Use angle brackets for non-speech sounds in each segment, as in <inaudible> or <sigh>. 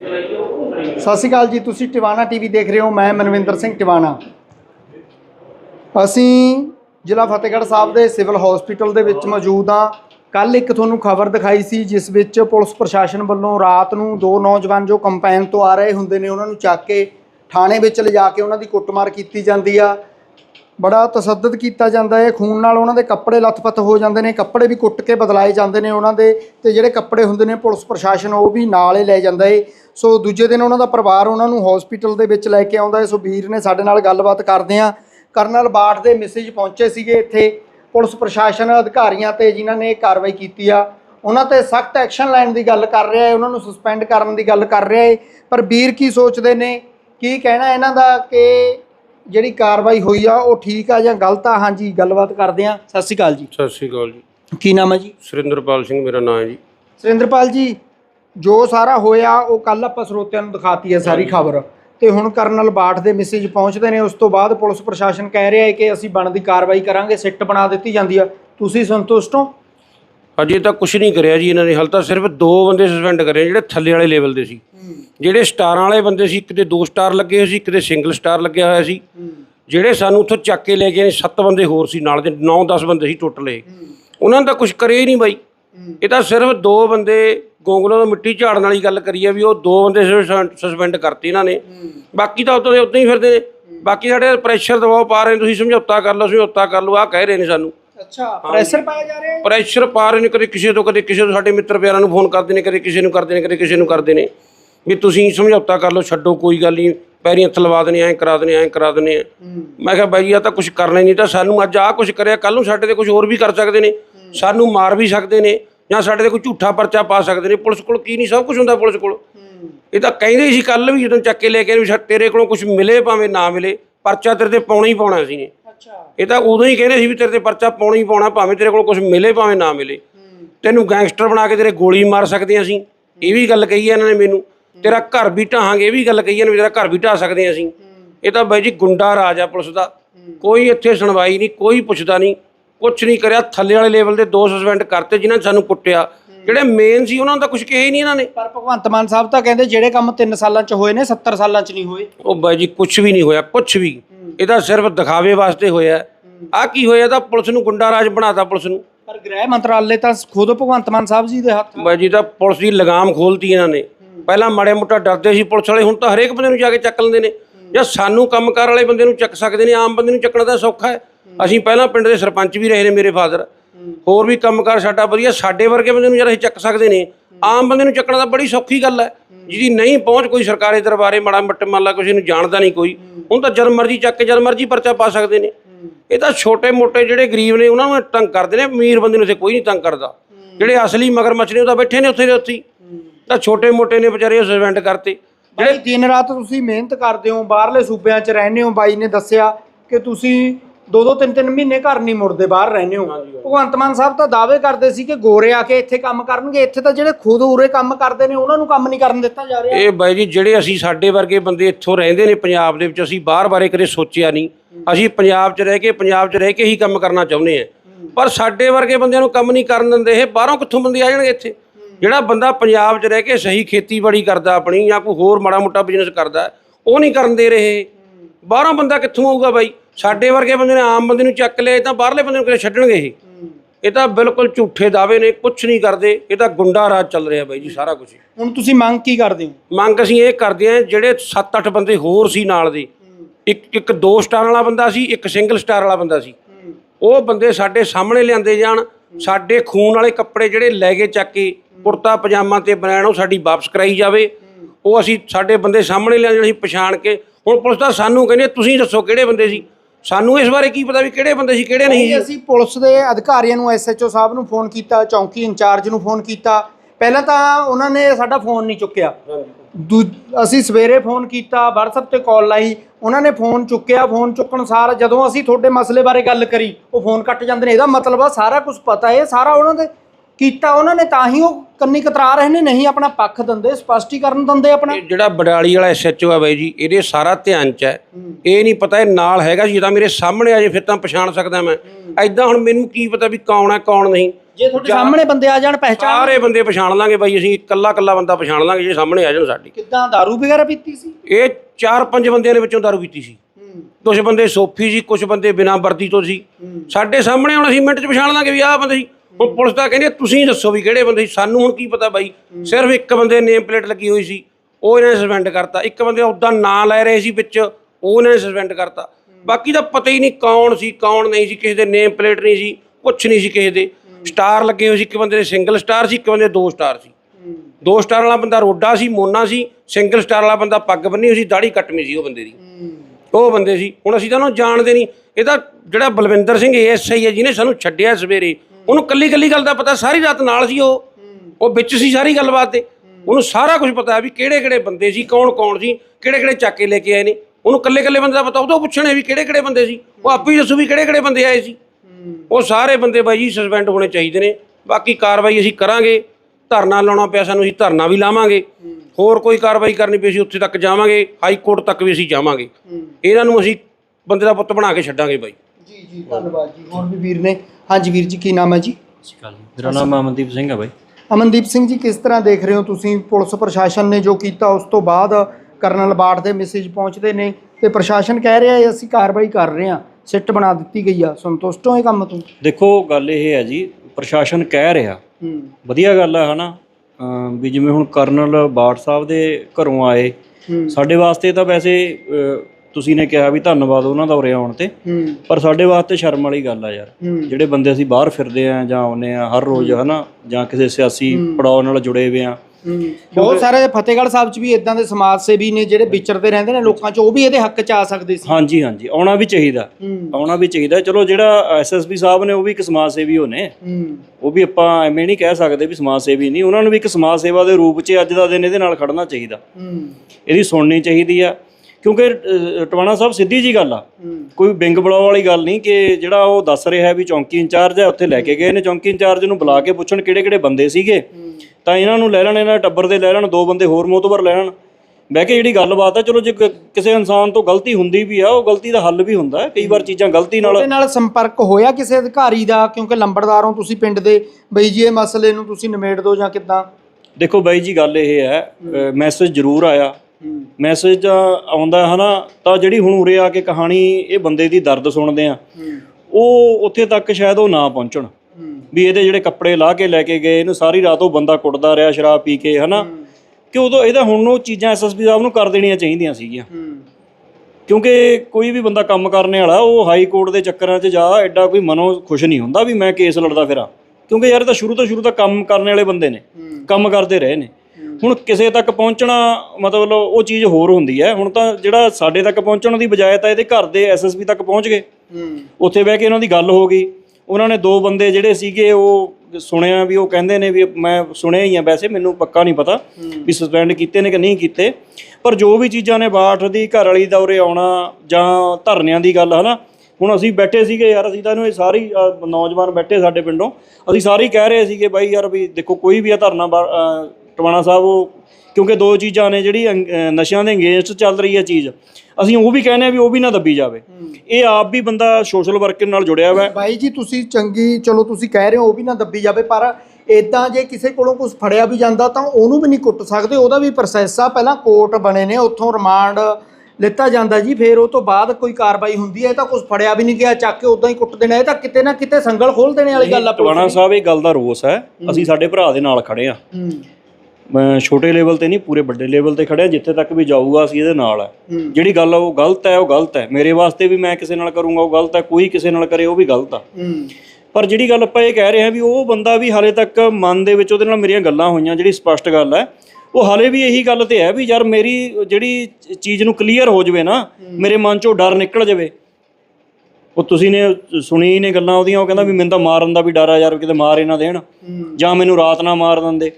ਸਤਿ ਸ਼੍ਰੀ ਅਕਾਲ ਜੀ, ਤੁਸੀਂ ਟਿਵਾਣਾ ਟੀਵੀ ਦੇਖ ਰਹੇ ਹੋ, ਮੈਂ ਮਨਵਿੰਦਰ ਸਿੰਘ ਟਿਵਾਣਾ। ਅਸੀਂ ਜ਼ਿਲ੍ਹਾ ਫਤਿਹਗੜ੍ਹ ਸਾਹਿਬ ਦੇ ਸਿਵਲ ਹਸਪੀਟਲ ਦੇ ਵਿੱਚ ਮੌਜੂਦ ਹਾਂ। ਕੱਲ ਇੱਕ ਤੁਹਾਨੂੰ ਖਬਰ ਦਿਖਾਈ ਸੀ, ਜਿਸ ਵਿੱਚ ਪੁਲਿਸ ਪ੍ਰਸ਼ਾਸਨ ਵੱਲੋਂ ਰਾਤ ਨੂੰ ਦੋ ਨੌਜਵਾਨ ਜੋ ਕੰਪੈਨ ਤੋਂ ਆ ਰਹੇ ਹੁੰਦੇ ਨੇ, ਉਹਨਾਂ ਨੂੰ ਚੱਕ ਕੇ ਥਾਣੇ ਵਿੱਚ ਲਿਜਾ ਕੇ ਉਹਨਾਂ ਦੀ ਕੁੱਟਮਾਰ ਕੀਤੀ ਜਾਂਦੀ ਆ। ਬੜਾ ਤਸੱਦਦ ਕੀਤਾ ਜਾਂਦਾ ਹੈ। ਖੂਨ ਨਾਲ ਉਹਨਾਂ ਦੇ ਕੱਪੜੇ ਲੱਥਪੱਥ ਹੋ ਜਾਂਦੇ ਨੇ, ਕੱਪੜੇ ਵੀ ਕੁੱਟ ਕੇ ਬਦਲਾਏ ਜਾਂਦੇ ਨੇ ਉਹਨਾਂ ਦੇ ਤੇ ਜਿਹੜੇ ਕੱਪੜੇ ਹੁੰਦੇ ਨੇ ਪੁਲਿਸ ਪ੍ਰਸ਼ਾਸਨ ਉਹ ਵੀ ਨਾਲ ਹੀ ਲੈ ਜਾਂਦਾ ਏ ਸੋ ਦੂਜੇ ਦਿਨ ਉਹਨਾਂ ਦਾ ਪਰਿਵਾਰ ਉਹਨਾਂ ਨੂੰ ਹਸਪੀਟਲ ਦੇ ਵਿੱਚ ਲੈ ਕੇ ਆਉਂਦਾ ਏ ਸੋ ਵੀਰ ਨੇ ਸਾਡੇ ਨਾਲ ਗੱਲਬਾਤ ਕਰਦੇ ਆ ਕਰਨਲ ਬਾਟ ਦੇ ਮੈਸੇਜ ਪਹੁੰਚੇ ਸੀਗੇ ਇੱਥੇ। ਪੁਲਿਸ ਪ੍ਰਸ਼ਾਸਨ ਅਧਿਕਾਰੀਆਂ ਤੇ ਜਿਨ੍ਹਾਂ ਨੇ ਇਹ ਕਾਰਵਾਈ ਕੀਤੀ ਆ, ਉਹਨਾਂ ਤੇ ਸਖਤ ਐਕਸ਼ਨ ਲੈਣ ਦੀ ਗੱਲ ਕਰ ਰਿਹਾ ਹੈ। ਉਹਨਾਂ ਨੂੰ ਸਸਪੈਂਡ ਕਰਨ ਦੀ ਗੱਲ ਕਰ ਰਿਹਾ ਹੈ। ਪਰ ਵੀਰ ਕੀ ਸੋਚਦੇ ਨੇ? ਕੀ ਕਹਿਣਾ ਇਹਨਾਂ ਦਾ ਕਿ ਜਿਹੜੀ ਕਾਰਵਾਈ ਹੋਈ ਆ ਉਹ ਠੀਕ ਆ ਜਾਂ ਗਲਤ ਆ? ਹਾਂਜੀ ਗੱਲਬਾਤ ਕਰਦੇ ਆ। ਸਤਿ ਸ਼੍ਰੀ ਅਕਾਲ ਜੀ। ਸਤਿ ਸ਼੍ਰੀ ਅਕਾਲ ਜੀ। ਕੀ ਨਾਮ ਹੈ ਜੀ? ਸੁਰਿੰਦਰਪਾਲ ਸਿੰਘ ਮੇਰਾ ਨਾਮ ਹੈ ਜੀ। ਸੁਰਿੰਦਰਪਾਲ ਜੀ ਜੋ ਸਾਰਾ ਹੋਇਆ ਉਹ ਕੱਲ ਆਪਾਂ ਸਰੋਤਿਆਂ ਨੂੰ ਦਿਖਾਤੀ ਹੈ ਸਾਰੀ ਖਬਰ। ਤੇ ਹੁਣ ਕਰਨਲ ਬਾਠ ਦੇ ਮੈਸੇਜ ਪਹੁੰਚਦੇ ਨੇ ਉਸ ਤੋਂ ਬਾਅਦ ਪੁਲਿਸ ਪ੍ਰਸ਼ਾਸਨ ਕਹਿ ਰਿਹਾ ਹੈ ਕਿ ਅਸੀਂ ਬਣਦੀ ਕਾਰਵਾਈ ਕਰਾਂਗੇ ਸਿੱਟ ਬਣਾ ਦਿੱਤੀ ਜਾਂਦੀ ਆ। ਤੁਸੀਂ ਸੰਤੁਸ਼ਟ ਹੋ? ਅਜੇ ਤਾਂ ਕੁਝ ਨਹੀਂ ਕਰਿਆ ਜੀ ਇਹਨਾਂ ਨੇ ਹਾਲ ਤਾਂ ਸਿਰਫ ਦੋ ਬੰਦੇ ਸਸਪੈਂਡ ਕਰੇ ਜਿਹੜੇ ਥੱਲੇ ਵਾਲੇ ਲੈਵਲ ਦੇ ਸੀ। ਜਿਹੜੇ ਸਟਾਰਾਂ ਵਾਲੇ ਬੰਦੇ ਸੀ ਇੱਕ ਤੇ ਦੋ ਸਟਾਰ ਲੱਗੇ ਹੋਏ ਸੀ ਇੱਕ ਤੇ ਸਿੰਗਲ ਸਟਾਰ ਲੱਗਿਆ ਹੋਇਆ ਸੀ। ਜਿਹੜੇ ਸਾਨੂੰ ਉੱਥੋਂ ਚੱਕ ਕੇ ਲੈ ਗਏ ਨੇ ਸੱਤ ਬੰਦੇ ਹੋਰ ਸੀ ਨਾਲ ਦੇ 9-10 ਬੰਦੇ ਸੀ ਟੋਟਲ ਇਹ। ਉਹਨਾਂ ਤਾਂ ਕੁਝ ਕਰਿਆ ਹੀ ਨਹੀਂ ਬਾਈ। ਇਹ ਤਾਂ ਸਿਰਫ ਦੋ ਬੰਦੇ ਗੋਂਗਲੋਂ ਤੋਂ ਮਿੱਟੀ ਝਾੜਨ ਵਾਲੀ ਗੱਲ ਕਰੀ ਆ ਵੀ ਉਹ ਦੋ ਬੰਦੇ ਸਸਪੈਂਡ ਕਰਤੇ ਇਹਨਾਂ ਨੇ। ਬਾਕੀ ਤਾਂ ਉਦੋਂ ਦੇ ਉਦਾਂ ਹੀ ਫਿਰਦੇ ਨੇ। ਬਾਕੀ ਸਾਡੇ ਪ੍ਰੈਸ਼ਰ ਦਬਾਅ ਪਾ ਰਹੇ ਨੇ ਤੁਸੀਂ ਸਮਝੌਤਾ ਕਰ ਲਓ ਸਮਝੌਤਾ ਕਰ ਲਓ ਆਹ ਕਹਿ ਰਹੇ ਨੇ ਸਾਨੂੰ। ਅੱਛਾ ਪ੍ਰੈਸ਼ਰ ਪਾਇਆ ਜਾ ਰਿਹਾ ਹੈ? ਪ੍ਰੈਸ਼ਰ ਪਾ ਰਹੇ ਨੇ ਕਦੇ ਕਿਸੇ ਤੋਂ ਕਦੇ ਕਿਸੇ ਤੋਂ ਸਾਡੇ ਮਿੱਤਰ ਪਿਆਰਾਂ ਨੂੰ ਫੋਨ ਕਰਦੇ ਨੇ ਕਦੇ ਕਿਸੇ ਨੂੰ ਕਰਦੇ ਨੇ ਕਦੇ ਕਿਸੇ ਨੂੰ ਕਰਦੇ ਨੇ। ਵੀ ਤੁਸੀਂ ਸਮਝੌਤਾ ਕਰ ਲਓ ਛੱਡੋ ਕੋਈ ਗੱਲ ਨਹੀਂ ਪੈਰੀਂ ਹੱਥ ਲਵਾ ਦਨੇ ਐਂ ਕਰਾ ਦਨੇ ਐਂ ਕਰਾ ਦਨੇ ਮੈਂ ਕਿਹਾ ਬਾਈ ਆ ਤਾਂ ਕੁਝ ਕਰਨਾ ਹੀ ਨਹੀਂ ਤਾਂ ਸਾਨੂੰ ਅੱਜ ਆਹ ਕੁਝ ਕਰਿਆ ਕੱਲ ਨੂੰ ਸਾਡੇ ਤੇ ਕੁਝ ਹੋਰ ਵੀ ਕਰ ਸਕਦੇ ਨੇ ਸਾਨੂੰ ਮਾਰ ਵੀ ਸਕਦੇ ਨੇ ਜਾਂ ਸਾਡੇ ਤੇ ਕੋਈ ਝੂਠਾ ਪਰਚਾ ਪਾ ਸਕਦੇ ਨੇ ਪੁਲਿਸ ਕੋਲ ਕੀ ਨਹੀਂ ਸਭ ਕੁਝ ਹੁੰਦਾ ਪੁਲਿਸ ਕੋਲ। ਇਹ ਤਾਂ ਕਹਿੰਦੇ ਸੀ ਕੱਲ ਵੀ ਜਦੋਂ ਚੱਕ ਕੇ ਲੈ ਕੇ ਵੀ ਤੇਰੇ ਕੋਲੋਂ ਕੁਝ ਮਿਲੇ ਭਾਵੇਂ ਨਾ ਮਿਲੇ ਪਰਚਾ ਤੇਰੇ ਤੇ ਪਾਉਣਾ ਹੀ ਪਾਉਣਾ ਸੀ ਨੇ। ਇਹ ਤਾਂ ਉਦੋਂ ਹੀ ਕਹਿੰਦੇ ਸੀ ਵੀ ਤੇਰੇ ਤੇ ਪਰਚਾ ਪਾਉਣਾ ਹੀ ਪਾਉਣਾ ਭਾਵੇਂ ਤੇਰੇ ਕੋਲ ਕੁਝ ਮਿਲੇ ਭਾਵੇਂ ਨਾ ਮਿਲੇ। ਤੈਨੂੰ ਗੈਂਗਸਟਰ ਬਣਾ ਕੇ ਤੇਰੇ ਗੋਲੀ ਮਾਰ ਸਕਦੇ ਅਸੀਂ। ਇਹ ਵੀ ਗੱਲ ਕਹੀ ਹੈ ਇਹਨਾਂ ਨੇ ਮੈਨੂੰ। ਤੇਰਾ ਘਰ ਵੀ ਢਾਹਾਂਗੇ ਇਹ ਵੀ ਗੱਲ ਕਹੀ ਹੈ ਵੀ ਤੇਰਾ ਘਰ ਵੀ ਢਾਹ ਸਕਦੇ ਅਸੀਂ। ਇਹ ਤਾਂ ਬਾਈ ਜੀ ਗੁੰਡਾ ਰਾਜ ਆ ਪੁਲਿਸ ਦਾ। ਕੋਈ ਇੱਥੇ ਸੁਣਵਾਈ ਨਹੀਂ ਕੋਈ ਪੁੱਛਦਾ ਨਹੀਂ। ਕੁਝ ਨਹੀਂ ਕਰਿਆ ਥੱਲੇ ਵਾਲੇ ਲੈਵਲ ਦੇ ਦੋ ਸਸਪੈਂਡ ਕਰਤੇ ਜਿਨ੍ਹਾਂ ਨੇ ਸਾਨੂੰ ਕੁੱਟਿਆ। ਜਿਹੜੇ ਮੇਨ ਸੀ ਉਹਨਾਂ ਦਾ ਕੁਝ ਕਿਹਾ ਹੀ ਨਹੀਂ ਇਹਨਾਂ ਨੇ। ਪਰ ਭਗਵੰਤ ਮਾਨ ਸਾਹਿਬ ਤਾਂ ਕਹਿੰਦੇ ਜਿਹੜੇ ਕੰਮ 3 ਸਾਲਾਂ ਚ ਹੋਏ ਨੇ 70 ਸਾਲਾਂ ਚ ਨਹੀਂ ਹੋਏ। ਉਹ ਬਾਈ ਜੀ ਕੁਝ ਵੀ ਨਹੀਂ ਹੋਇਆ ਕੁਝ ਵੀ। ਇਹਦਾ ਸਿਰਫ ਦਿਖਾਵੇ ਵਾਸਤੇ ਹੋਇਆ। ਆ ਕੀ ਹੋਇਆ? ਤਾਂ ਪੁਲਿਸ ਨੂੰ ਗੁੰਡਾ ਰਾਜ ਬਣਾਤਾ ਪੁਲਿਸ ਨੂੰ। ਪਰ ਗ੍ਰਹਿ ਮੰਤਰਾਲੇ ਤਾਂ ਖੁਦ ਭਗਵੰਤ ਮਾਨ ਸਾਹਿਬ ਜੀ ਦੇ ਹੱਥ ਬਾਈ ਜੀ ਤਾਂ ਪੁਲਿਸ ਦੀ ਲਗਾਮ ਖੋਲਤੀ ਇਹਨਾਂ ਨੇ। ਪਹਿਲਾਂ ਮਾੜੇ ਮੋਟਾ ਡਰਦੇ ਸੀ ਪੁਲਿਸ ਵਾਲੇ ਹੁਣ ਤਾਂ ਹਰੇਕ ਬੰਦੇ ਨੂੰ ਜਾ ਕੇ ਚੱਕ ਲੈਂਦੇ ਨੇ। ਜਾਂ ਸਾਨੂੰ ਕੰਮਕਾਰ ਵਾਲੇ ਬੰਦੇ ਨੂੰ ਚੱਕ ਸਕਦੇ ਨੇ ਆਮ ਬੰਦੇ ਨੂੰ ਚੱਕਣਾ ਤਾਂ ਸੌਖਾ ਹੈ। ਅਸੀਂ ਪਹਿਲਾਂ ਪਿੰਡ ਦੇ ਸਰਪੰਚ ਵੀ ਰਹੇ ਨੇ ਮੇਰੇ ਫਾਦਰ। ਹੋਰ ਵੀ ਕੰਮਕਾਰ ਸਾਡਾ ਵਧੀਆ ਸਾਡੇ ਵਰਗੇ ਬੰਦੇ ਨੂੰ ਜਰਾ ਅਸੀਂ ਚੱਕ ਸਕਦੇ ਨੇ। ਆਮ ਬੰਦੇ ਨੂੰ ਚੱਕਣਾ ਤਾਂ ਬੜੀ ਸੌਖੀ ਗੱਲ ਹੈ। ਜਿਹਦੀ ਨਹੀਂ ਪਹੁੰਚ ਕੋਈ ਸਰਕਾਰੀ ਦਰਬਾਰੇ, ਮਾੜਾ ਮੱਟ ਮੰਨ ਲਾ ਕਿਸੇ ਨੂੰ ਜਾਣਦਾ ਨਹੀਂ ਕੋਈ। ਹੁਣ ਤਾਂ ਜਦ ਮਰਜ਼ੀ ਚੱਕ ਕੇ ਜਦ ਮਰਜ਼ੀ ਪਰਚਾ ਪਾ ਸਕਦੇ ਨੇ। ਇਹ ਤਾਂ ਛੋਟੇ ਮੋਟੇ ਜਿਹੜੇ ਗਰੀਬ ਨੇ, ਉਹਨਾਂ ਨੂੰ ਤੰਗ ਕਰਦੇ ਨੇ। ਅਮੀਰ ਬੰਦੇ ਨੂੰ ਇੱਥੇ ਕੋਈ ਨਹੀਂ ਤੰਗ ਕਰਦਾ। ਜਿਹੜੇ ਅਸਲੀ ਮਗਰਮੱਛ ਨੇ, ਉਹ ਤਾਂ ਬੈਠੇ ਨੇ ਉੱਥੇ ਦੇ ਉੱਥੇ ਹੀ। ਤਾਂ ਛੋਟੇ ਮੋਟੇ ਨੇ ਵਿਚਾਰੇ ਸਸਪੈਂਡ ਕਰਤੇ। ਜਿਹੜੇ ਦਿਨ ਰਾਤ ਤੁਸੀਂ ਮਿਹਨਤ ਕਰਦੇ ਹੋ, ਬਾਹਰਲੇ ਸੂਬਿਆਂ 'ਚ ਰਹਿੰਦੇ ਹੋ। ਬਾਈ ਨੇ ਦੱਸਿਆ ਕਿ ਤੁਸੀਂ ਦੋ ਦੋ ਤਿੰਨ ਤਿੰਨ ਮਹੀਨੇ ਘਰ ਨਹੀਂ ਮੁੜਦੇ ਬਾਹਰ ਰਹਿੰਦੇ ਹੋ। ਭਗਵੰਤ ਮਾਨ ਸਾਹਿਬ ਤਾਂ ਦਾਅਵੇ ਕਰਦੇ ਸੀ ਕਿ ਗੋਰੇ ਆ ਕੇ ਇੱਥੇ ਕੰਮ ਕਰਨਗੇ। ਇੱਥੇ ਤਾਂ ਜਿਹੜੇ ਖੁਦ ਉਰੇ ਕੰਮ ਕਰਦੇ ਨੇ ਉਹਨਾਂ ਨੂੰ ਕੰਮ ਨਹੀਂ ਕਰਨ ਦਿੱਤਾ ਜਾ ਰਿਹਾ। ਇਹ ਬਾਈ ਜੀ ਜਿਹੜੇ ਅਸੀਂ ਸਾਡੇ ਵਰਗੇ ਬੰਦੇ ਇੱਥੋਂ ਰਹਿੰਦੇ ਨੇ ਪੰਜਾਬ ਦੇ ਵਿੱਚ ਅਸੀਂ ਬਾਹਰ ਬਾਰੇ ਕਦੇ ਸੋਚਿਆ ਨਹੀਂ। ਅਸੀਂ ਪੰਜਾਬ 'ਚ ਰਹਿ ਕੇ ਪੰਜਾਬ 'ਚ ਰਹਿ ਕੇ ਹੀ ਕੰਮ ਕਰਨਾ ਚਾਹੁੰਦੇ ਆ ਪਰ ਸਾਡੇ ਵਰਗੇ ਬੰਦਿਆਂ ਨੂੰ ਕੰਮ ਨਹੀਂ ਕਰਨ ਦਿੰਦੇ ਇਹ ਬਾਹਰੋਂ ਕਿੱਥੋਂ ਬੰਦੇ ਆ ਜਾਣਗੇ ਇੱਥੇ? ਜਿਹੜਾ ਬੰਦਾ ਪੰਜਾਬ 'ਚ ਰਹਿ ਕੇ ਸਹੀ ਖੇਤੀਬਾੜੀ ਕਰਦਾ ਆਪਣੀ ਜਾਂ ਕੋਈ ਹੋਰ ਮਾੜਾ ਮੋਟਾ ਬਿਜ਼ਨਸ ਕਰਦਾ ਉਹ ਨਹੀਂ ਕਰਨ ਦੇ ਰਹੇ। ਬਾਹਰੋਂ ਬੰਦਾ ਕਿੱਥੋਂ ਆਊਗਾ ਬਾਈ? ਸਾਡੇ ਵਰਗੇ ਬੰਦੇ ਨੇ ਆਮ ਬੰਦੇ ਨੂੰ ਚੱਕ ਲਿਆ ਇਹ ਤਾਂ ਬਾਹਰਲੇ ਬੰਦੇ ਨੂੰ ਕਿਤੇ ਛੱਡਣਗੇ ਇਹ ਇਹ ਤਾਂ ਬਿਲਕੁਲ ਝੂਠੇ ਦਾਅਵੇ ਨੇ ਕੁਝ ਨਹੀਂ ਕਰਦੇ। ਇਹ ਤਾਂ ਗੁੰਡਾ ਰਾਜ ਚੱਲ ਰਿਹਾ ਬਾਈ ਜੀ ਸਾਰਾ ਕੁਝ ਹੁਣ ਤੁਸੀਂ ਮੰਗ ਕੀ ਕਰਦੇ ਹੋ? ਮੰਗ ਅਸੀਂ ਇਹ ਕਰਦੇ ਹਾਂ ਜਿਹੜੇ 7-8 ਬੰਦੇ ਹੋਰ ਸੀ ਨਾਲ ਦੇ ਇੱਕ ਇੱਕ ਦੋ ਸਟਾਰ ਵਾਲਾ ਬੰਦਾ ਸੀ ਇੱਕ ਸਿੰਗਲ ਸਟਾਰ ਵਾਲਾ ਬੰਦਾ ਸੀ। ਉਹ ਬੰਦੇ ਸਾਡੇ ਸਾਹਮਣੇ ਲਿਆਂਦੇ ਜਾਣ ਸਾਡੇ ਖੂਨ ਵਾਲੇ ਕੱਪੜੇ ਜਿਹੜੇ ਲੈ ਕੇ ਚੱਕ ਕੇ ਕੁੜਤਾ ਪਜਾਮਾ ਤੇ ਬਨੈਣ ਉਹ ਸਾਡੀ ਵਾਪਸ ਕਰਾਈ ਜਾਵੇ। ਉਹ ਅਸੀਂ ਸਾਡੇ ਬੰਦੇ ਸਾਹਮਣੇ ਲਿਆਂਦੇ ਅਸੀਂ ਪਛਾਣ ਕੇ ਹੁਣ ਪੁਲਿਸ ਤਾਂ ਸਾਨੂੰ ਕਹਿੰਦੇ ਤੁਸੀਂ ਦੱਸੋ ਕਿਹੜੇ ਬੰਦੇ ਸੀ? ਸਾਨੂੰ ਇਸ ਬਾਰੇ ਕੀ ਪਤਾ ਵੀ ਕਿਹੜੇ ਬੰਦੇ ਸੀ ਕਿਹੜੇ ਨਹੀਂ ਸੀ? ਅਸੀਂ ਪੁਲਿਸ ਦੇ ਅਧਿਕਾਰੀਆਂ ਨੂੰ ਐਸਐਚਓ ਸਾਹਿਬ ਨੂੰ ਫੋਨ ਕੀਤਾ ਚੌਂਕੀ ਇੰਚਾਰਜ ਨੂੰ ਫੋਨ ਕੀਤਾ। ਪਹਿਲਾਂ ਤਾਂ ਉਹਨਾਂ ਨੇ ਸਾਡਾ ਫੋਨ ਨਹੀਂ ਚੁੱਕਿਆ। ਅਸੀਂ ਸਵੇਰੇ ਫੋਨ ਕੀਤਾ WhatsApp ਤੇ ਕਾਲ ਲਾਈ। ਉਹਨਾਂ ਨੇ ਫੋਨ ਚੁੱਕਿਆ ਫੋਨ ਚੁੱਕਣ ਸਾਰ ਜਦੋਂ ਅਸੀਂ ਤੁਹਾਡੇ ਮਸਲੇ ਬਾਰੇ ਗੱਲ ਕਰੀ ਉਹ ਫੋਨ ਕੱਟ ਜਾਂਦੇ ਨੇ। ਇਹਦਾ ਮਤਲਬ ਆ ਸਾਰਾ ਕੁਝ ਪਤਾ ਹੈ ਸਾਰਾ ਉਹਨਾਂ ਦੇ ਕੀਤਾ ਉਹਨਾਂ ਨੇ ਤਾਂ ਹੀ ਉਹ ਕੰਨੀ ਕਤਰਾ ਰਹੇ ਨੇ ਨਹੀਂ ਆਪਣਾ ਪੱਖ ਦਿੰਦੇ ਸਪਸ਼ਟੀਕਰਨ ਦਿੰਦੇ ਆਪਣਾ। ਇਹ ਜਿਹੜਾ ਬਡਾਲੀ ਵਾਲਾ ਐਸਐਚਓ ਆ ਬਾਈ ਜੀ ਇਹਦੇ ਸਾਰਾ ਧਿਆਨ ਚ ਹੈ। ਇਹ ਨਹੀਂ ਪਤਾ ਇਹ ਨਾਲ ਹੈਗਾ ਸੀ ਤਾਂ ਮੇਰੇ ਸਾਹਮਣੇ ਆ ਜੇ ਫਿਰ ਤਾਂ ਪਛਾਣ ਸਕਦਾ ਮੈਂ। ਐਦਾਂ ਹੁਣ ਮੈਨੂੰ ਕੀ ਪਤਾ ਵੀ ਕੌਣ ਹੈ ਕੌਣ ਨਹੀਂ। ਜੇ ਤੁਹਾਡੇ ਸਾਹਮਣੇ ਬੰਦੇ ਆ ਜਾਣ ਪਹਿਚਾਣ ਸਾਰੇ ਬੰਦੇ ਪਛਾਣ ਲਾਂਗੇ ਬਾਈ ਅਸੀਂ ਇਕੱਲਾ ਇਕੱਲਾ ਬੰਦਾ ਪਛਾਣ ਲਾਂਗੇ ਜੇ ਸਾਹਮਣੇ ਆ ਜਾਣ ਸਾਡੀ। ਕਿੱਦਾਂ दारू ਵਗੈਰਾ ਪੀਤੀ ਸੀ? ਇਹ ਚਾਰ ਪੰਜ ਬੰਦਿਆਂ ਦੇ ਵਿੱਚੋਂ ਦਾਰੂ ਪੀਤੀ ਸੀ। ਕੁਝ ਬੰਦੇ ਸੋਫੀ ਸੀ ਕੁਝ ਬੰਦੇ ਬਿਨਾਂ ਵਰਦੀ ਤੋਂ ਸੀ। ਸਾਡੇ ਸਾਹਮਣੇ ਹੁਣ ਅਸੀਂ ਮਿੰਟ 'ਚ ਪਛਾਣ ਲਾਂਗੇ ਵੀ ਆਹ ਬੰਦੇ ਸੀ। ਹੁਣ ਪੁਲਿਸ ਤਾਂ ਕਹਿੰਦੀ ਆ, ਤੁਸੀਂ ਦੱਸੋ ਵੀ ਕਿਹੜੇ ਬੰਦੇ ਸੀ? ਸਾਨੂੰ ਹੁਣ ਕੀ ਪਤਾ ਬਾਈ? ਸਿਰਫ ਇੱਕ ਬੰਦੇ ਨੇਮ ਪਲੇਟ ਲੱਗੀ ਹੋਈ ਸੀ। ਉਹ ਇਹਨਾਂ ਨੇ ਸਸਪੈਂਡ ਕਰਤਾ। ਇੱਕ ਬੰਦੇ ਉਦਾਂ ਨਾਂ ਲੈ ਰਹੇ ਸੀ ਵਿੱਚ ਉਹ ਇਹਨਾਂ ਨੇ ਸਸਪੈਂਡ ਕਰਤਾ। ਬਾਕੀ ਤਾਂ ਪਤਾ ਹੀ ਨਹੀਂ ਕੌਣ ਸੀ ਕੌਣ ਨਹੀਂ ਸੀ ਕਿਸੇ ਦੇ ਨੇਮ ਪਲੇਟ ਨਹੀਂ ਸੀ ਕੁਛ ਨਹੀਂ ਸੀ ਕਿਸੇ ਦੇ। ਸਟਾਰ ਲੱਗੇ ਹੋਏ ਸੀ ਇੱਕ ਬੰਦੇ ਦੇ ਸਿੰਗਲ ਸਟਾਰ ਸੀ ਇੱਕ ਬੰਦੇ ਦੇ ਦੋ ਸਟਾਰ ਸੀ। ਦੋ ਸਟਾਰ ਵਾਲਾ ਬੰਦਾ ਰੋਡਾ ਸੀ ਮੋਨਾ ਸੀ ਸਿੰਗਲ ਸਟਾਰ ਵਾਲਾ ਬੰਦਾ ਪੱਗ ਬੰਨੀ ਹੋਈ ਸੀ ਦਾੜੀ ਕੱਟਵੀਂ ਸੀ ਉਹ ਬੰਦੇ ਦੀ। ਉਹ ਬੰਦੇ ਸੀ। ਹੁਣ ਅਸੀਂ ਤਾਂ ਉਹਨੂੰ ਜਾਣਦੇ ਨਹੀਂ। ਇਹਦਾ ਜਿਹੜਾ ਬਲਵਿੰਦਰ ਸਿੰਘ ਐਸਆਈ ਹੈ ਜਿਹਨੇ ਸਾਨੂੰ ਛੱਡਿਆ ਸਵੇਰੇ ਉਹਨੂੰ ਕੱਲੀ ਕੱਲੀ ਗੱਲ ਦਾ ਪਤਾ ਸਾਰੀ ਰਾਤ ਨਾਲ ਸੀ ਉਹ। ਉਹ ਵਿੱਚ ਸੀ ਸਾਰੀ ਗੱਲਬਾਤ ਤੇ। ਉਹਨੂੰ ਸਾਰਾ ਕੁਝ ਪਤਾ ਵੀ ਕਿਹੜੇ ਕਿਹੜੇ ਬੰਦੇ ਸੀ ਕੌਣ ਕੌਣ ਸੀ ਕਿਹੜੇ ਕਿਹੜੇ ਚੱਕ ਲੈ ਕੇ ਆਏ ਨੇ। ਉਹਨੂੰ ਕੱਲੇ ਕੱਲੇ ਬੰਦੇ ਦਾ ਪਤਾ ਉਹ ਤੋਂ ਪੁੱਛਣੇ ਵੀ ਕਿਹੜੇ ਕਿਹੜੇ ਬੰਦੇ ਸੀ। ਉਹ ਆਪੇ ਹੀ ਦੱਸੂ ਵੀ ਕਿਹੜੇ ਕਿਹੜੇ ਬੰਦੇ ਆਏ ਸੀ। ਉਹ ਸਾਰੇ ਬੰਦੇ ਬਾਈ ਜੀ ਸਸਪੈਂਡ ਹੋਣੇ ਚਾਹੀਦੇ ਨੇ। ਬਾਕੀ ਕਾਰਵਾਈ ਅਸੀਂ ਕਰਾਂਗੇ। ਧਰਨਾ ਲਾਉਣਾ ਪਿਆ ਸਾਨੂੰ ਅਸੀਂ ਧਰਨਾ ਵੀ ਲਾਵਾਂਗੇ। ਹੋਰ ਕੋਈ ਕਾਰਵਾਈ ਕਰਨੀ ਪਈ ਅਸੀਂ ਉੱਥੇ ਤੱਕ ਜਾਵਾਂਗੇ। ਹਾਈ ਕੋਰਟ ਤੱਕ ਵੀ ਅਸੀਂ ਜਾਵਾਂਗੇ। ਇਹਨਾਂ ਨੂੰ ਅਸੀਂ ਬੰਦੇ ਦਾ ਪੁੱਤ ਬਣਾ ਕੇ ਛੱਡਾਂਗੇ ਬਾਈ। ਜੀ ਜੀ ਧੰਨਵਾਦ ਜੀ। ਹੋਰ ਵੀ ਵੀਰ ਨੇ? ਹਾਂਜੀ ਵੀਰ ਜੀ ਕੀ ਨਾਮ ਹੈ ਜੀ? ਸ਼ਿਕਾਲ ਮੇਰਾ ਨਾਮ ਅਮਨਦੀਪ ਸਿੰਘ ਹੈ ਬਾਈ। ਅਮਨਦੀਪ ਸਿੰਘ ਜੀ ਕਿਸ ਤਰ੍ਹਾਂ ਦੇਖ ਰਹੇ ਹੋ ਤੁਸੀਂ? ਪੁਲਿਸ ਪ੍ਰਸ਼ਾਸਨ ਨੇ ਜੋ ਕੀਤਾ ਉਸ ਤੋਂ ਬਾਅਦ ਕਰਨਲ ਬਾੜ ਦੇ ਮੈਸੇਜ ਪਹੁੰਚਦੇ ਨੇ ਤੇ ਪ੍ਰਸ਼ਾਸਨ ਕਹਿ ਰਿਹਾ ਹੈ ਅਸੀਂ ਕਾਰਵਾਈ ਕਰ ਰਹੇ ਹਾਂ। ਸਿੱਟ ਬਣਾ ਦਿੱਤੀ ਗਈ ਆ। ਸੰਤੁਸ਼ਟ ਹੋ ਇਹ ਕੰਮ ਤੋਂ ਦੇਖੋ ਗੱਲ ਇਹ ਹੈ ਜੀ ਪ੍ਰਸ਼ਾਸਨ ਕਹਿ ਰਿਹਾ। ਹੂੰ। ਵਧੀਆ ਗੱਲ ਹੈ ਹਨਾ? ਅਮ ਵੀ ਜਿਵੇਂ ਹੁਣ ਕਰਨਲ ਬਾਟ ਸਾਹਿਬ ਦੇ ਘਰੋਂ ਆਏ। ਸਾਡੇ ਵਾਸਤੇ ਤਾਂ ਵੈਸੇ ਅ, ਤੁਸੀਂ ਨੇ ਕਿਹਾ ਵੀ ਧੰਨਵਾਦ ਉਹਨਾਂ ਦਾ ਉਰੇ ਆਉਣ ਤੇ। ਪਰ ਸਾਡੇ ਵਾਸਤੇ ਸ਼ਰਮ ਵਾਲੀ ਗੱਲ ਆ ਯਾਰ। ਜਿਹੜੇ ਬੰਦੇ ਅਸੀਂ ਬਾਹਰ ਫਿਰਦੇ ਆ ਜਾਂ ਆਉਨੇ ਆ ਹਰ ਰੋਜ਼ ਹਨਾ ਜਾਂ ਕਿਸੇ ਸਿਆਸੀ ਪੜਾਅ ਨਾਲ ਜੁੜੇ ਹੋਏ ਆ। ਬਹੁਤ ਸਾਰੇ ਫਤਿਹਗੜ੍ਹ ਸਾਹਿਬ 'ਚ ਵੀ ਇਦਾਂ ਦੇ ਸਮਾਜ ਸੇਵੀ ਨੇ ਜਿਹੜੇ ਵਿਚਰਦੇ ਰਹਿੰਦੇ ਨੇ ਲੋਕਾਂ 'ਚ ਉਹ ਵੀ ਇਹਦੇ ਹੱਕ 'ਚ ਆ ਸਕਦੇ ਸੀ। ਹਾਂਜੀ ਹਾਂਜੀ ਆਉਣਾ ਵੀ ਚਾਹੀਦਾ। ਆਉਣਾ ਵੀ ਚਾਹੀਦਾ। ਚਲੋ ਜਿਹੜਾ ਐਸਐਸਪੀ ਸਾਹਿਬ ਨੇ ਉਹ ਵੀ ਇੱਕ ਸਮਾਜ ਸੇਵੀ ਹੋਣੇ ਉਹ ਵੀ ਆਪਾਂ ਐਵੇਂ ਨਹੀਂ ਕਹਿ ਸਕਦੇ ਵੀ ਸਮਾਜ ਸੇਵੀ ਨਹੀਂ। ਉਹਨਾਂ ਨੂੰ ਵੀ ਇੱਕ ਸਮਾਜ ਸੇਵਾ ਦੇ ਰੂਪ 'ਚ ਅੱਜ ਦਾ ਦਿਨ ਇਹਦੇ ਨਾਲ ਖੜਨਾ ਚਾਹੀਦਾ। ਇਹਦੀ ਸੁਣਨੀ ਚਾਹੀਦੀ ਆ। ਕਿਉਂਕਿ ਟਵਾਣਾ ਸਾਹਿਬ ਸਿੱਧੀ ਜੀ ਗੱਲ ਆ। ਕੋਈ ਬਿੰਗ ਬਲਾਉ ਵਾਲੀ ਗੱਲ ਨਹੀਂ ਕਿ ਜਿਹੜਾ ਉਹ ਦੱਸ ਰਿਹਾ ਵੀ ਚੌਂਕੀ ਇੰਚਾਰਜ ਹੈ ਉੱਥੇ ਲੈ ਕੇ ਗਏ ਨੇ। ਚੌਂਕੀ ਇੰਚਾਰਜ ਨੂੰ ਬੁਲਾ ਕੇ ਪੁੱਛਣ ਕਿਹੜੇ ਕਿਹੜੇ ਬੰਦੇ ਸੀਗੇ। ਤਾਂ ਇਹਨਾਂ ਨੂੰ ਲੈ ਲੈਣ ਇਹਨਾਂ ਟੱਬਰ ਦੇ ਲੈ ਲੈਣ ਦੋ ਬੰਦੇ ਹੋਰ ਮੋਤਬਰ ਲੈ ਲੈਣ। ਬਹਿ ਕੇ ਜਿਹੜੀ ਗੱਲਬਾਤ ਆ ਚਲੋ ਜੇ ਕਿਸੇ ਇਨਸਾਨ ਤੋਂ ਗਲਤੀ ਹੁੰਦੀ ਵੀ ਆ ਉਹ ਗਲਤੀ ਦਾ ਹੱਲ ਵੀ ਹੁੰਦਾ ਹੈ। ਕਈ ਵਾਰ ਚੀਜ਼ਾਂ ਗਲਤੀ ਨਾਲ ਉਹਦੇ ਨਾਲ ਸੰਪਰਕ ਹੋਇਆ ਕਿਸੇ ਅਧਿਕਾਰੀ ਦਾ? ਕਿਉਂਕਿ ਲੰਬੜਦਾਰੋਂ ਤੁਸੀਂ ਪਿੰਡ ਦੇ ਬਈ ਜੀ ਇਹ ਮਸਲੇ ਨੂੰ ਤੁਸੀਂ ਨਿਮੇੜ ਦਿਓ ਜਾਂ ਕਿੱਦਾਂ? ਦੇਖੋ ਬਾਈ ਜੀ ਗੱਲ ਇਹ ਹੈ ਮੈਸੇਜ ਜ਼ਰੂਰ ਆਇਆ। ਮੈਸੇਜ ਆਉਂਦਾ ਹੈ ਤਾਂ ਜਿਹੜੀ ਹੁਣ ਉਰੇ ਆ ਕੇ ਕਹਾਣੀ ਇਹ ਬੰਦੇ ਦੀ ਦਰਦ ਸੁਣਦੇ ਆ, ਉਹ ਉੱਥੇ ਤੱਕ ਸ਼ਾਇਦ ਉਹ ਨਾ ਪਹੁੰਚਣ। ਵੀ ਇਹਦੇ ਜਿਹੜੇ ਕੱਪੜੇ ਲਾ ਕੇ ਲੈ ਕੇ ਗਏ, ਇਹਨੂੰ ਸਾਰੀ ਰਾਤ ਉਹ ਬੰਦਾ ਕੁੱਟਦਾ ਰਿਹਾ ਸ਼ਰਾਬ ਪੀ ਕੇ, ਹਨਾ? ਕਿ ਉਦੋਂ ਇਹਦਾ ਹੁਣ ਉਹ ਚੀਜ਼ਾਂ ਐਸਐਸਪੀ ਸਾਹਿਬ ਨੂੰ ਕਰ ਦੇਣੀਆਂ ਚਾਹੀਦੀਆਂ ਸੀਗੀਆਂ। ਕਿਉਂਕਿ ਕੋਈ ਵੀ ਬੰਦਾ ਕੰਮ ਕਰਨ ਵਾਲਾ, ਉਹ ਹਾਈ ਕੋਰਟ ਦੇ ਚੱਕਰਾਂ 'ਚ ਜਾ ਐਡਾ ਕੋਈ ਮਨੋਂ ਖੁਸ਼ ਨਹੀਂ ਹੁੰਦਾ ਵੀ ਮੈਂ ਕੇਸ ਲੜਦਾ ਫਿਰਾਂ। ਕਿਉਂਕਿ ਯਾਰ ਇਹ ਤਾਂ ਸ਼ੁਰੂ ਤੋਂ ਸ਼ੁਰੂ ਤੋਂ ਕੰਮ ਕਰਨ ਵਾਲੇ ਬੰਦੇ ਨੇ, ਕੰਮ ਕਰਦੇ ਰਹੇ ਨੇ। ਹੁਣ ਕਿਸੇ ਤੱਕ ਪਹੁੰਚਣਾ ਮਤਲਬ ਉਹ ਚੀਜ਼ ਹੋਰ ਹੁੰਦੀ ਹੈ। ਹੁਣ ਤਾਂ ਜਿਹੜਾ ਸਾਡੇ ਤੱਕ ਪਹੁੰਚਣ ਦੀ ਬਜਾਏ ਤਾਂ ਇਹਦੇ ਘਰ ਦੇ ਐਸਐਸਪੀ ਤੱਕ ਪਹੁੰਚ ਗਏ। ਉੱਥੇ ਬਹਿ ਕੇ ਇਹਨਾਂ ਦੀ ਗੱਲ ਹੋ ਗਈ। ਉਹਨਾਂ ਨੇ ਦੋ ਬੰਦੇ ਜਿਹੜੇ ਸੀਗੇ ਉਹ ਸੁਣਿਆ ਵੀ ਉਹ ਕਹਿੰਦੇ ਨੇ ਵੀ ਮੈਂ ਸੁਣਿਆ ਹੀ ਆ ਵੈਸੇ ਮੈਨੂੰ ਪੱਕਾ ਨਹੀਂ ਪਤਾ ਵੀ ਸਸਪੈਂਡ ਕੀਤੇ ਨੇ ਕਿ ਨਹੀਂ ਕੀਤੇ। ਪਰ ਜੋ ਵੀ ਚੀਜ਼ਾਂ ਨੇ ਬਾਠ ਦੀ ਘਰ ਵਾਲੀ ਦਾ ਉਰੇ ਆਉਣਾ ਜਾਂ ਧਰਨਿਆਂ ਦੀ ਗੱਲ ਹਨਾ? ਹੁਣ ਅਸੀਂ ਬੈਠੇ ਸੀਗੇ ਯਾਰ ਅਸੀਂ ਤਾਂ ਇਹਨੂੰ ਇਹ ਸਾਰੀ ਨੌਜਵਾਨ ਬੈਠੇ ਸਾਡੇ ਪਿੰਡੋਂ। ਅਸੀਂ ਸਾਰੇ ਕਹਿ ਰਹੇ ਸੀਗੇ ਬਾਈ ਯਾਰ ਵੀ ਦੇਖੋ ਕੋਈ ਵੀ ਆ ਧਰਨਾ ਟਵਾਣਾ ਸਾਹਿਬ ਉਹ ਕਿਉਂਕਿ ਦੋ ਚੀਜ਼ਾਂ ਨੇ ਜਿਹੜੀ ਅੰਗ- ਨਸ਼ਿਆਂ ਦੇ ਅਗੇਂਸਟ ਚੱਲ ਰਹੀ ਹੈ ਚੀਜ਼। ਅਸੀਂ ਉਹ ਵੀ ਕਹਿੰਦੇ ਆ ਵੀ ਉਹ ਵੀ ਨਾ ਦੱਬੀ ਜਾਵੇ। ਇਹ ਆਪ ਵੀ ਬੰਦਾ ਸੋਸ਼ਲ ਵਰਕਰ ਨਾਲ ਜੁੜਿਆ ਹੋਇਆ ਹੈ। ਬਾਈ ਜੀ ਤੁਸੀਂ ਚੰਗੀ ਚਲੋ ਤੁਸੀਂ ਕਹਿ ਰਹੇ ਹੋ ਉਹ ਵੀ ਨਾ ਦੱਬੀ ਜਾਵੇ ਪਰ ਇਦਾਂ ਜੇ ਕਿਸੇ ਕੋਲੋਂ ਕੁਝ ਫੜਿਆ ਵੀ ਜਾਂਦਾ ਤਾਂ ਉਹਨੂੰ ਵੀ ਨਹੀਂ ਕੁੱਟ ਸਕਦੇ ਉਹਦਾ ਵੀ ਪ੍ਰੋਸੈਸ ਆ। ਪਹਿਲਾਂ ਕੋਰਟ ਬਣੇ ਨੇ ਉੱਥੋਂ ਰਿਮਾਂਡ ਲਿੱਤਾ ਜਾਂਦਾ ਜੀ ਫਿਰ ਉਹ ਤੋਂ ਬਾਅਦ ਕੋਈ ਕਾਰਵਾਈ ਹੁੰਦੀ ਹੈ ਇਹ ਤਾਂ ਕੁਝ ਫੜਿਆ ਵੀ ਨਹੀਂ ਗਿਆ ਚੱਕ ਕੇ ਉਦਾਂ ਹੀ ਕੁੱਟ ਦੇਣਾ ਇਹ ਤਾਂ ਕਿਤੇ ਨਾ ਕਿਤੇ ਸੰਗਲ ਖੋਲ ਦੇਣੇ ਵਾਲੀ ਗੱਲ ਆ ਟਵਾਣਾ ਸਾਹਿਬ ਇਹ ਗੱਲ ਦਾ ਰੋਸ ਹੈ। ਅਸੀਂ ਸਾਡੇ ਭਰਾ ਦੇ ਨਾਲ ਖੜੇ ਆ ਹੂੰ। ਛੋਟੇ ਲੈਵਲ ਤੇ ਨਹੀਂ ਪੂਰੇ ਵੱਡੇ ਲੈਵਲ ਤੇ ਖੜੇ ਆ ਜਿੱਥੇ ਤੱਕ ਵੀ ਜਾਊਗਾ ਅਸੀਂ ਇਹਦੇ ਨਾਲ ਹੈ। ਜਿਹੜੀ ਗੱਲ ਆ ਉਹ ਗਲਤ ਹੈ ਉਹ ਗਲਤ ਹੈ ਮੇਰੇ ਵਾਸਤੇ ਵੀ ਮੈਂ ਕਿਸੇ ਨਾਲ ਕਰੂੰਗਾ ਉਹ ਗਲਤ ਹੈ ਕੋਈ ਕਿਸੇ ਨਾਲ ਕਰੇ ਉਹ ਵੀ ਗਲਤ ਆ। ਪਰ ਜਿਹੜੀ ਗੱਲ ਆਪਾਂ ਇਹ ਕਹਿ ਰਹੇ ਹਾਂ ਵੀ ਉਹ ਬੰਦਾ ਵੀ ਹਾਲੇ ਤੱਕ ਮਨ ਦੇ ਵਿੱਚ ਉਹਦੇ ਨਾਲ ਮੇਰੀਆਂ ਗੱਲਾਂ ਹੋਈਆਂ ਜਿਹੜੀ ਸਪਸ਼ਟ ਗੱਲ ਹੈ ਉਹ ਹਾਲੇ ਵੀ ਇਹੀ ਗੱਲ ਤੇ ਹੈ ਵੀ ਯਾਰ ਮੇਰੀ ਜਿਹੜੀ ਚੀਜ਼ ਨੂੰ ਕਲੀਅਰ ਹੋ ਜਾਵੇ ਨਾ ਮੇਰੇ ਮਨ ਚੋਂ ਡਰ ਨਿਕਲ ਜਾਵੇ। ਉਹ ਤੁਸੀਂ ਨੇ ਸੁਣੀ ਨੇ ਗੱਲਾਂ ਉਹਦੀਆਂ ਉਹ ਕਹਿੰਦਾ ਵੀ ਮੈਨੂੰ ਤਾਂ ਮਾਰਨ ਦਾ ਵੀ ਡਰ ਆ ਯਾਰ ਕਿਤੇ ਮਾਰ ਇਹਨਾਂ ਦੇਣ। ਜਾਂ ਮੈਨੂੰ ਰਾਤ ਨਾ ਮਾਰ ਦਿੰਦੇ।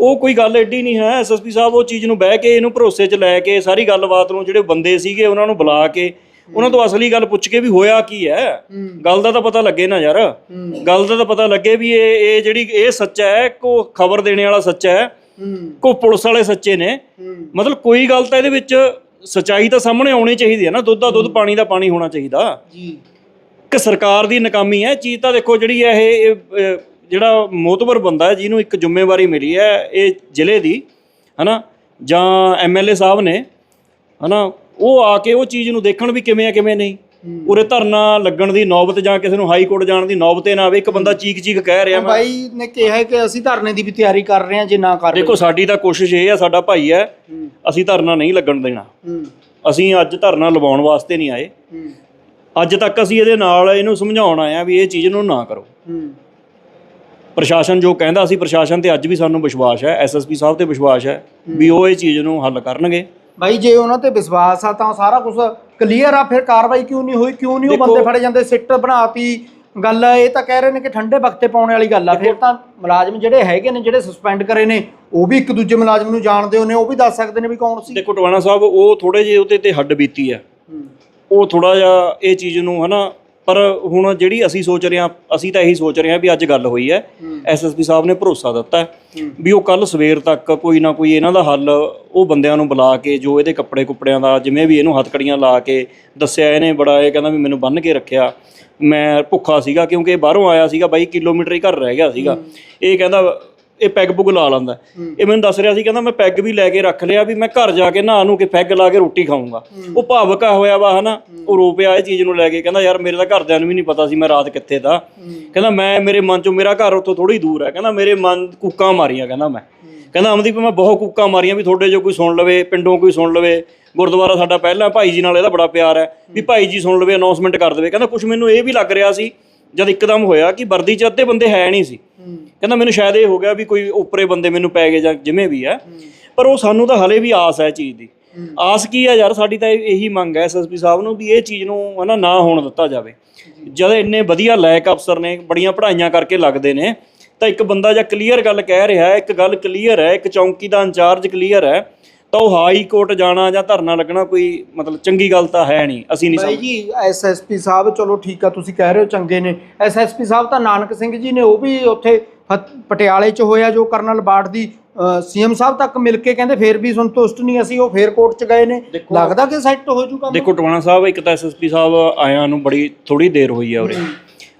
ਉਹ ਕੋਈ ਗੱਲ ਐਡੀ ਨਹੀਂ ਹੈ। ਐਸਐਸਪੀ ਸਾਹਿਬ ਉਹ ਚੀਜ਼ ਨੂੰ ਬਹਿ ਕੇ ਇਹਨੂੰ ਭਰੋਸੇ 'ਚ ਲੈ ਕੇ ਸਾਰੀ ਗੱਲਬਾਤ ਨੂੰ ਜਿਹੜੇ ਬੰਦੇ ਸੀਗੇ ਉਹਨਾਂ ਨੂੰ ਬੁਲਾ ਕੇ ਉਹਨਾਂ ਤੋਂ ਅਸਲੀ ਗੱਲ ਪੁੱਛ ਕੇ ਵੀ ਹੋਇਆ ਕੀ ਹੈ? ਗੱਲ ਦਾ ਤਾਂ ਪਤਾ ਲੱਗੇ ਨਾ ਯਾਰ। ਗੱਲ ਦਾ ਤਾਂ ਪਤਾ ਲੱਗੇ ਵੀ ਇਹ ਇਹ ਜਿਹੜੀ ਇਹ ਸੱਚਾ ਹੈ ਕੋ ਖਬਰ ਦੇਣੇ ਵਾਲਾ ਸੱਚਾ ਹੈ। ਕੋ ਪੁਲਿਸ ਵਾਲੇ ਸੱਚੇ ਨੇ। ਮਤਲਬ ਕੋਈ ਗੱਲ ਤਾਂ ਇਹਦੇ ਵਿੱਚ ਸਚਾਈ ਤਾਂ ਸਾਹਮਣੇ ਆਉਣੀ ਚਾਹੀਦੀ ਹੈ ਨਾ। ਦੁੱਧ ਦਾ ਦੁੱਧ ਪਾਣੀ ਦਾ ਪਾਣੀ ਹੋਣਾ ਚਾਹੀਦਾ। ਜੀ। ਕਿ ਸਰਕਾਰ ਦੀ ਨਾਕਾਮੀ ਹੈ। ਚੀਜ਼ ਤਾਂ ਦੇਖੋ ਜਿਹੜੀ ਹੈ ਇਹ ਜਿਹੜਾ ਮੋਤਬਰ ਬੰਦਾ ਹੈ ਜਿਹਨੂੰ ਇੱਕ ਜ਼ਿੰਮੇਵਾਰੀ ਮਿਲੀ ਹੈ ਇਹ ਜ਼ਿਲ੍ਹੇ ਦੀ ਹਨਾ? ਜਾਂ ਐਮਐਲਏ ਸਾਹਿਬ ਨੇ ਹਨਾ? ਉਹ ਆ ਕੇ ਉਹ ਚੀਜ਼ ਨੂੰ ਦੇਖਣ ਵੀ ਕਿਵੇਂ ਆ ਕਿਵੇਂ ਨਹੀਂ। ਉਰੇ ਧਰਨਾ ਲੱਗਣ ਦੀ ਨੌਬਤ ਜਾਂ ਕਿਸੇ ਨੂੰ ਹਾਈ ਕੋਰਟ ਜਾਣ ਦੀ ਨੌਬਤ ਨਾ ਆਵੇ ਇੱਕ ਬੰਦਾ ਚੀਕ ਚੀਕ ਕਹਿ ਰਿਹਾ ਮੈਂ। ਬਾਈ ਨੇ ਕਿਹਾ ਕਿ ਅਸੀਂ ਧਰਨੇ ਦੀ ਵੀ ਤਿਆਰੀ ਕਰ ਰਹੇ ਹਾਂ ਜੇ ਨਾ ਕਰ ਰਹੇ। ਦੇਖੋ ਸਾਡੀ ਤਾਂ ਕੋਸ਼ਿਸ਼ ਇਹ ਆ ਸਾਡਾ ਭਾਈ ਹੈ ਅਸੀਂ ਧਰਨਾ ਨਹੀਂ ਲੱਗਣ ਦੇਣਾ। ਅਸੀਂ ਅੱਜ ਧਰਨਾ ਲਵਾਉਣ ਵਾਸਤੇ ਨਹੀਂ ਆਏ। ਅੱਜ ਤੱਕ ਅਸੀਂ ਇਹਦੇ ਨਾਲ ਇਹਨੂੰ ਸਮਝਾਉਣ ਆਏ ਆ ਵੀ ਇਹ ਚੀਜ਼ ਨੂੰ ਨਾ ਕਰੋ। ਪ੍ਰਸ਼ਾਸਨ ਜੋ ਕਹਿੰਦਾ ਸੀ ਪ੍ਰਸ਼ਾਸਨ ਤੇ ਅੱਜ ਵੀ ਸਾਨੂੰ ਵਿਸ਼ਵਾਸ ਹੈ ਐਸਐਸਪੀ ਸਾਹਿਬ ਤੇ ਵਿਸ਼ਵਾਸ ਹੈ ਵੀ ਉਹ ਇਹ ਚੀਜ਼ ਨੂੰ ਹੱਲ ਕਰਨਗੇ। ਬਾਈ ਜੇ ਉਹਨਾਂ ਤੇ ਵਿਸ਼ਵਾਸ ਆ ਤਾਂ ਸਾਰਾ ਕੁਝ ਕਲੀਅਰ ਆ ਫਿਰ ਕਾਰਵਾਈ ਕਿਉਂ ਨਹੀਂ ਹੋਈ? ਕਿਉਂ ਨਹੀਂ ਉਹ ਬੰਦੇ ਫੜੇ ਜਾਂਦੇ? ਸਿੱਟ ਬਣਾਤੀ ਗੱਲ ਇਹ ਤਾਂ ਕਹਿ ਰਹੇ ਨੇ ਕਿ ਠੰਡੇ ਵਕਤੇ ਪਾਉਣ ਵਾਲੀ ਗੱਲ ਆ। ਫਿਰ ਤਾਂ ਮੁਲਾਜ਼ਮ ਜਿਹੜੇ ਹੈਗੇ ਨੇ ਜਿਹੜੇ ਸਸਪੈਂਡ ਕਰੇ ਨੇ ਉਹ ਵੀ ਇੱਕ ਦੂਜੇ ਮੁਲਾਜ਼ਮ ਨੂੰ ਜਾਣਦੇ ਹੋ ਨੇ ਉਹ ਵੀ ਦੱਸ ਸਕਦੇ ਨੇ ਵੀ ਕੌਣ ਸੀ। ਦੇਖੋ ਟਵਾਣਾ ਸਾਹਿਬ ਉਹ ਥੋੜੇ ਜਿਹੇ ਉਹਦੇ ਤੇ ਹੱਡ ਬੀਤੀ ਹੈ। ਉਹ ਥੋੜਾ ਜਿਹਾ ਇਹ ਚੀਜ਼ ਨੂੰ ਹਨਾ ਪਰ ਹੁਣ ਜਿਹੜੀ ਅਸੀਂ ਸੋਚ ਰਹੇ ਹਾਂ ਅਸੀਂ ਤਾਂ ਇਹੀ ਸੋਚ ਰਹੇ ਹਾਂ ਵੀ ਅੱਜ ਗੱਲ ਹੋਈ ਹੈ। ਐਸਐਸਪੀ ਸਾਹਿਬ ਨੇ ਭਰੋਸਾ ਦਿੱਤਾ ਹੈ ਵੀ ਉਹ ਕੱਲ ਸਵੇਰ ਤੱਕ ਕੋਈ ਨਾ ਕੋਈ ਇਹਨਾਂ ਦਾ ਹੱਲ ਉਹ ਬੰਦਿਆਂ ਨੂੰ ਬੁਲਾ ਕੇ ਜੋ ਇਹਦੇ ਕੱਪੜੇ ਕੁੱਪੜਿਆਂ ਦਾ ਜਿਵੇਂ ਵੀ ਇਹਨੂੰ ਹੱਥਕੜੀਆਂ ਲਾ ਕੇ ਦੱਸਿਆ ਇਹਨੇ ਬੜਾ ਇਹ ਕਹਿੰਦਾ ਵੀ ਮੈਨੂੰ ਬੰਨ ਕੇ ਰੱਖਿਆ। ਮੈਂ ਭੁੱਖਾ ਸੀਗਾ ਕਿਉਂਕਿ ਬਾਹਰੋਂ ਆਇਆ ਸੀਗਾ 22 ਕਿਲੋਮੀਟਰ ਹੀ ਘਰ ਰਹਿ ਗਿਆ ਸੀਗਾ। ਇਹ ਕਹਿੰਦਾ ਇਹ ਪੈਗ ਪੁਗ ਲਾ ਲੈਂਦਾ। ਇਹ ਮੈਨੂੰ ਦੱਸ ਰਿਹਾ ਸੀ ਕਹਿੰਦਾ ਮੈਂ ਪੈਗ ਵੀ ਲੈ ਕੇ ਰੱਖ ਲਿਆ ਵੀ ਮੈਂ ਘਰ ਜਾ ਕੇ ਨਹਾ ਨੂੰ ਕੇ ਪੈਗ ਲਾ ਕੇ ਰੋਟੀ ਖਾਊਂਗਾ। ਉਹ ਭਾਵਕਾ ਹੋਇਆ ਵਾ ਹਨਾ? ਉਹ ਰੋ ਪਿਆ ਇਹ ਚੀਜ਼ ਨੂੰ ਲੈ ਕੇ ਕਹਿੰਦਾ ਯਾਰ ਮੇਰੇ ਤਾਂ ਘਰਦਿਆਂ ਨੂੰ ਵੀ ਨਹੀਂ ਪਤਾ ਸੀ ਮੈਂ ਰਾਤ ਕਿੱਥੇ ਦਾ। ਕਹਿੰਦਾ ਮੈਂ ਮੇਰੇ ਮਨ ਚੋਂ ਮੇਰਾ ਘਰ ਉੱਥੋਂ ਥੋੜੀ ਦੂਰ ਹੈ ਕਹਿੰਦਾ ਮੇਰੇ ਮਨ ਕੁੱਕਾਂ ਮਾਰੀਆਂ ਕਹਿੰਦਾ ਮੈਂ। ਕਹਿੰਦਾ ਅਮਨਦੀਪ ਮੈਂ ਬਹੁਤ ਕੁੱਕਾਂ ਮਾਰੀਆਂ ਵੀ ਤੁਹਾਡੇ ਜੋ ਕੋਈ ਸੁਣ ਲਵੇ ਪਿੰਡੋਂ ਕੋਈ ਸੁਣ ਲਵੇ। ਗੁਰਦੁਆਰਾ ਸਾਡਾ ਪਹਿਲਾਂ ਭਾਈ ਜੀ ਨਾਲ ਇਹਦਾ ਬੜਾ ਪਿਆਰ ਹੈ। ਵੀ ਭਾਈ ਜੀ ਸੁਣ ਲਵੇ ਅਨਾਉਂਸਮੈਂਟ ਕਰ ਦੇਵੇ। ਕਹਿੰਦਾ ਕੁਝ ਮੈਨੂੰ ਇਹ ਵੀ ਲੱਗ ਰਿਹਾ ਸੀ ਜਦ ਇੱਕਦਮ ਹੋਇਆ ਕਿ ਵਰਦੀ 'ਚ ਅੱਧੇ ਬੰਦੇ ਹੈ ਨਹੀਂ ਸੀ। ਕਹਿੰਦਾ ਮੈਨੂੰ ਸ਼ਾਇਦ ਇਹ ਹੋ ਗਿਆ ਵੀ ਕੋਈ ਉੱਪਰੇ ਬੰਦੇ ਮੈਨੂੰ ਪੈ ਗਏ ਜਾਂ ਜਿਵੇਂ ਵੀ ਹੈ। ਪਰ ਉਹ ਸਾਨੂੰ ਤਾਂ ਹਲੇ ਵੀ ਆਸ ਹੈ ਇਹ ਚੀਜ਼ ਦੀ। ਆਸ ਕੀ ਹੈ ਯਾਰ? ਸਾਡੀ ਤਾਂ ਇਹ- ਇਹੀ ਮੰਗ ਹੈ ਐਸਐਸਪੀ ਸਾਹਿਬ ਨੂੰ ਵੀ ਇਹ ਚੀਜ਼ ਨੂੰ ਹਨਾ ਨਾ ਹੋਣ ਦਿੱਤਾ ਜਾਵੇ। ਜਦ ਇੰਨੇ ਵਧੀਆ ਲਾਇਕ ਅਫਸਰ ਨੇ, ਬੜੀਆਂ ਪੜ੍ਹਾਈਆਂ ਕਰਕੇ ਲੱਗਦੇ ਨੇ, ਤਾਂ ਇੱਕ ਬੰਦਾ ਜਾਂ ਕਲੀਅਰ ਗੱਲ ਕਹਿ ਰਿਹਾ ਹੈ, ਇੱਕ ਗੱਲ ਕਲੀਅਰ ਹੈ, ਇੱਕ ਚੌਂਕੀ ਦਾ ਇੰਚਾਰਜ ਕਲੀਅਰ ਹੈ ਤਾਂ ਉਹ ਹਾਈ ਕੋਰਟ ਜਾਣਾ ਜਾਂ ਧਰਨਾ ਲੱਗਣਾ ਕੋਈ ਮਤਲਬ ਚੰਗੀ ਗੱਲ ਤਾਂ ਹੈ ਨਹੀਂ ਅਸੀਂ ਨਹੀਂ ਬਾਈ ਸਮਝ ਜੀ ਐਸਐਸਪੀ ਸਾਹਿਬ ਚਲੋ ਠੀਕ ਆ ਤੁਸੀਂ ਕਹਿ ਰਹੇ ਹੋ ਚੰਗੇ ਨੇ। ਐਸਐਸਪੀ ਸਾਹਿਬ ਤਾਂ ਨਾਨਕ ਸਿੰਘ ਜੀ ਨੇ ਉਹ ਵੀ ਉੱਥੇ ਫਤ- ਪਟਿਆਲੇ 'ਚ ਹੋਇਆ ਜੋ ਕਰਨਲ ਬਾੜ ਦੀ ਸੀਐਮ ਸਾਹਿਬ ਤੱਕ ਮਿਲ ਕੇ ਕਹਿੰਦੇ ਫੇਰ ਵੀ ਸੰਤੁਸ਼ਟ ਨਹੀਂ ਅਸੀਂ ਉਹ ਫੇਰ ਕੋਰਟ 'ਚ ਗਏ ਨੇ। ਲੱਗਦਾ ਕਿ ਸੈੱਟ ਹੋ ਜੂਗਾ ਦੇਖੋ ਟਵਾਣਾ ਸਾਹਿਬ ਇੱਕ ਤਾਂ ਐਸਐਸਪੀ ਸਾਹਿਬ ਆਇਆਂ ਨੂੰ ਬੜੀ ਥੋੜੀ ਦੇਰ ਹੋਈ ਹੈ ਉਰੇ।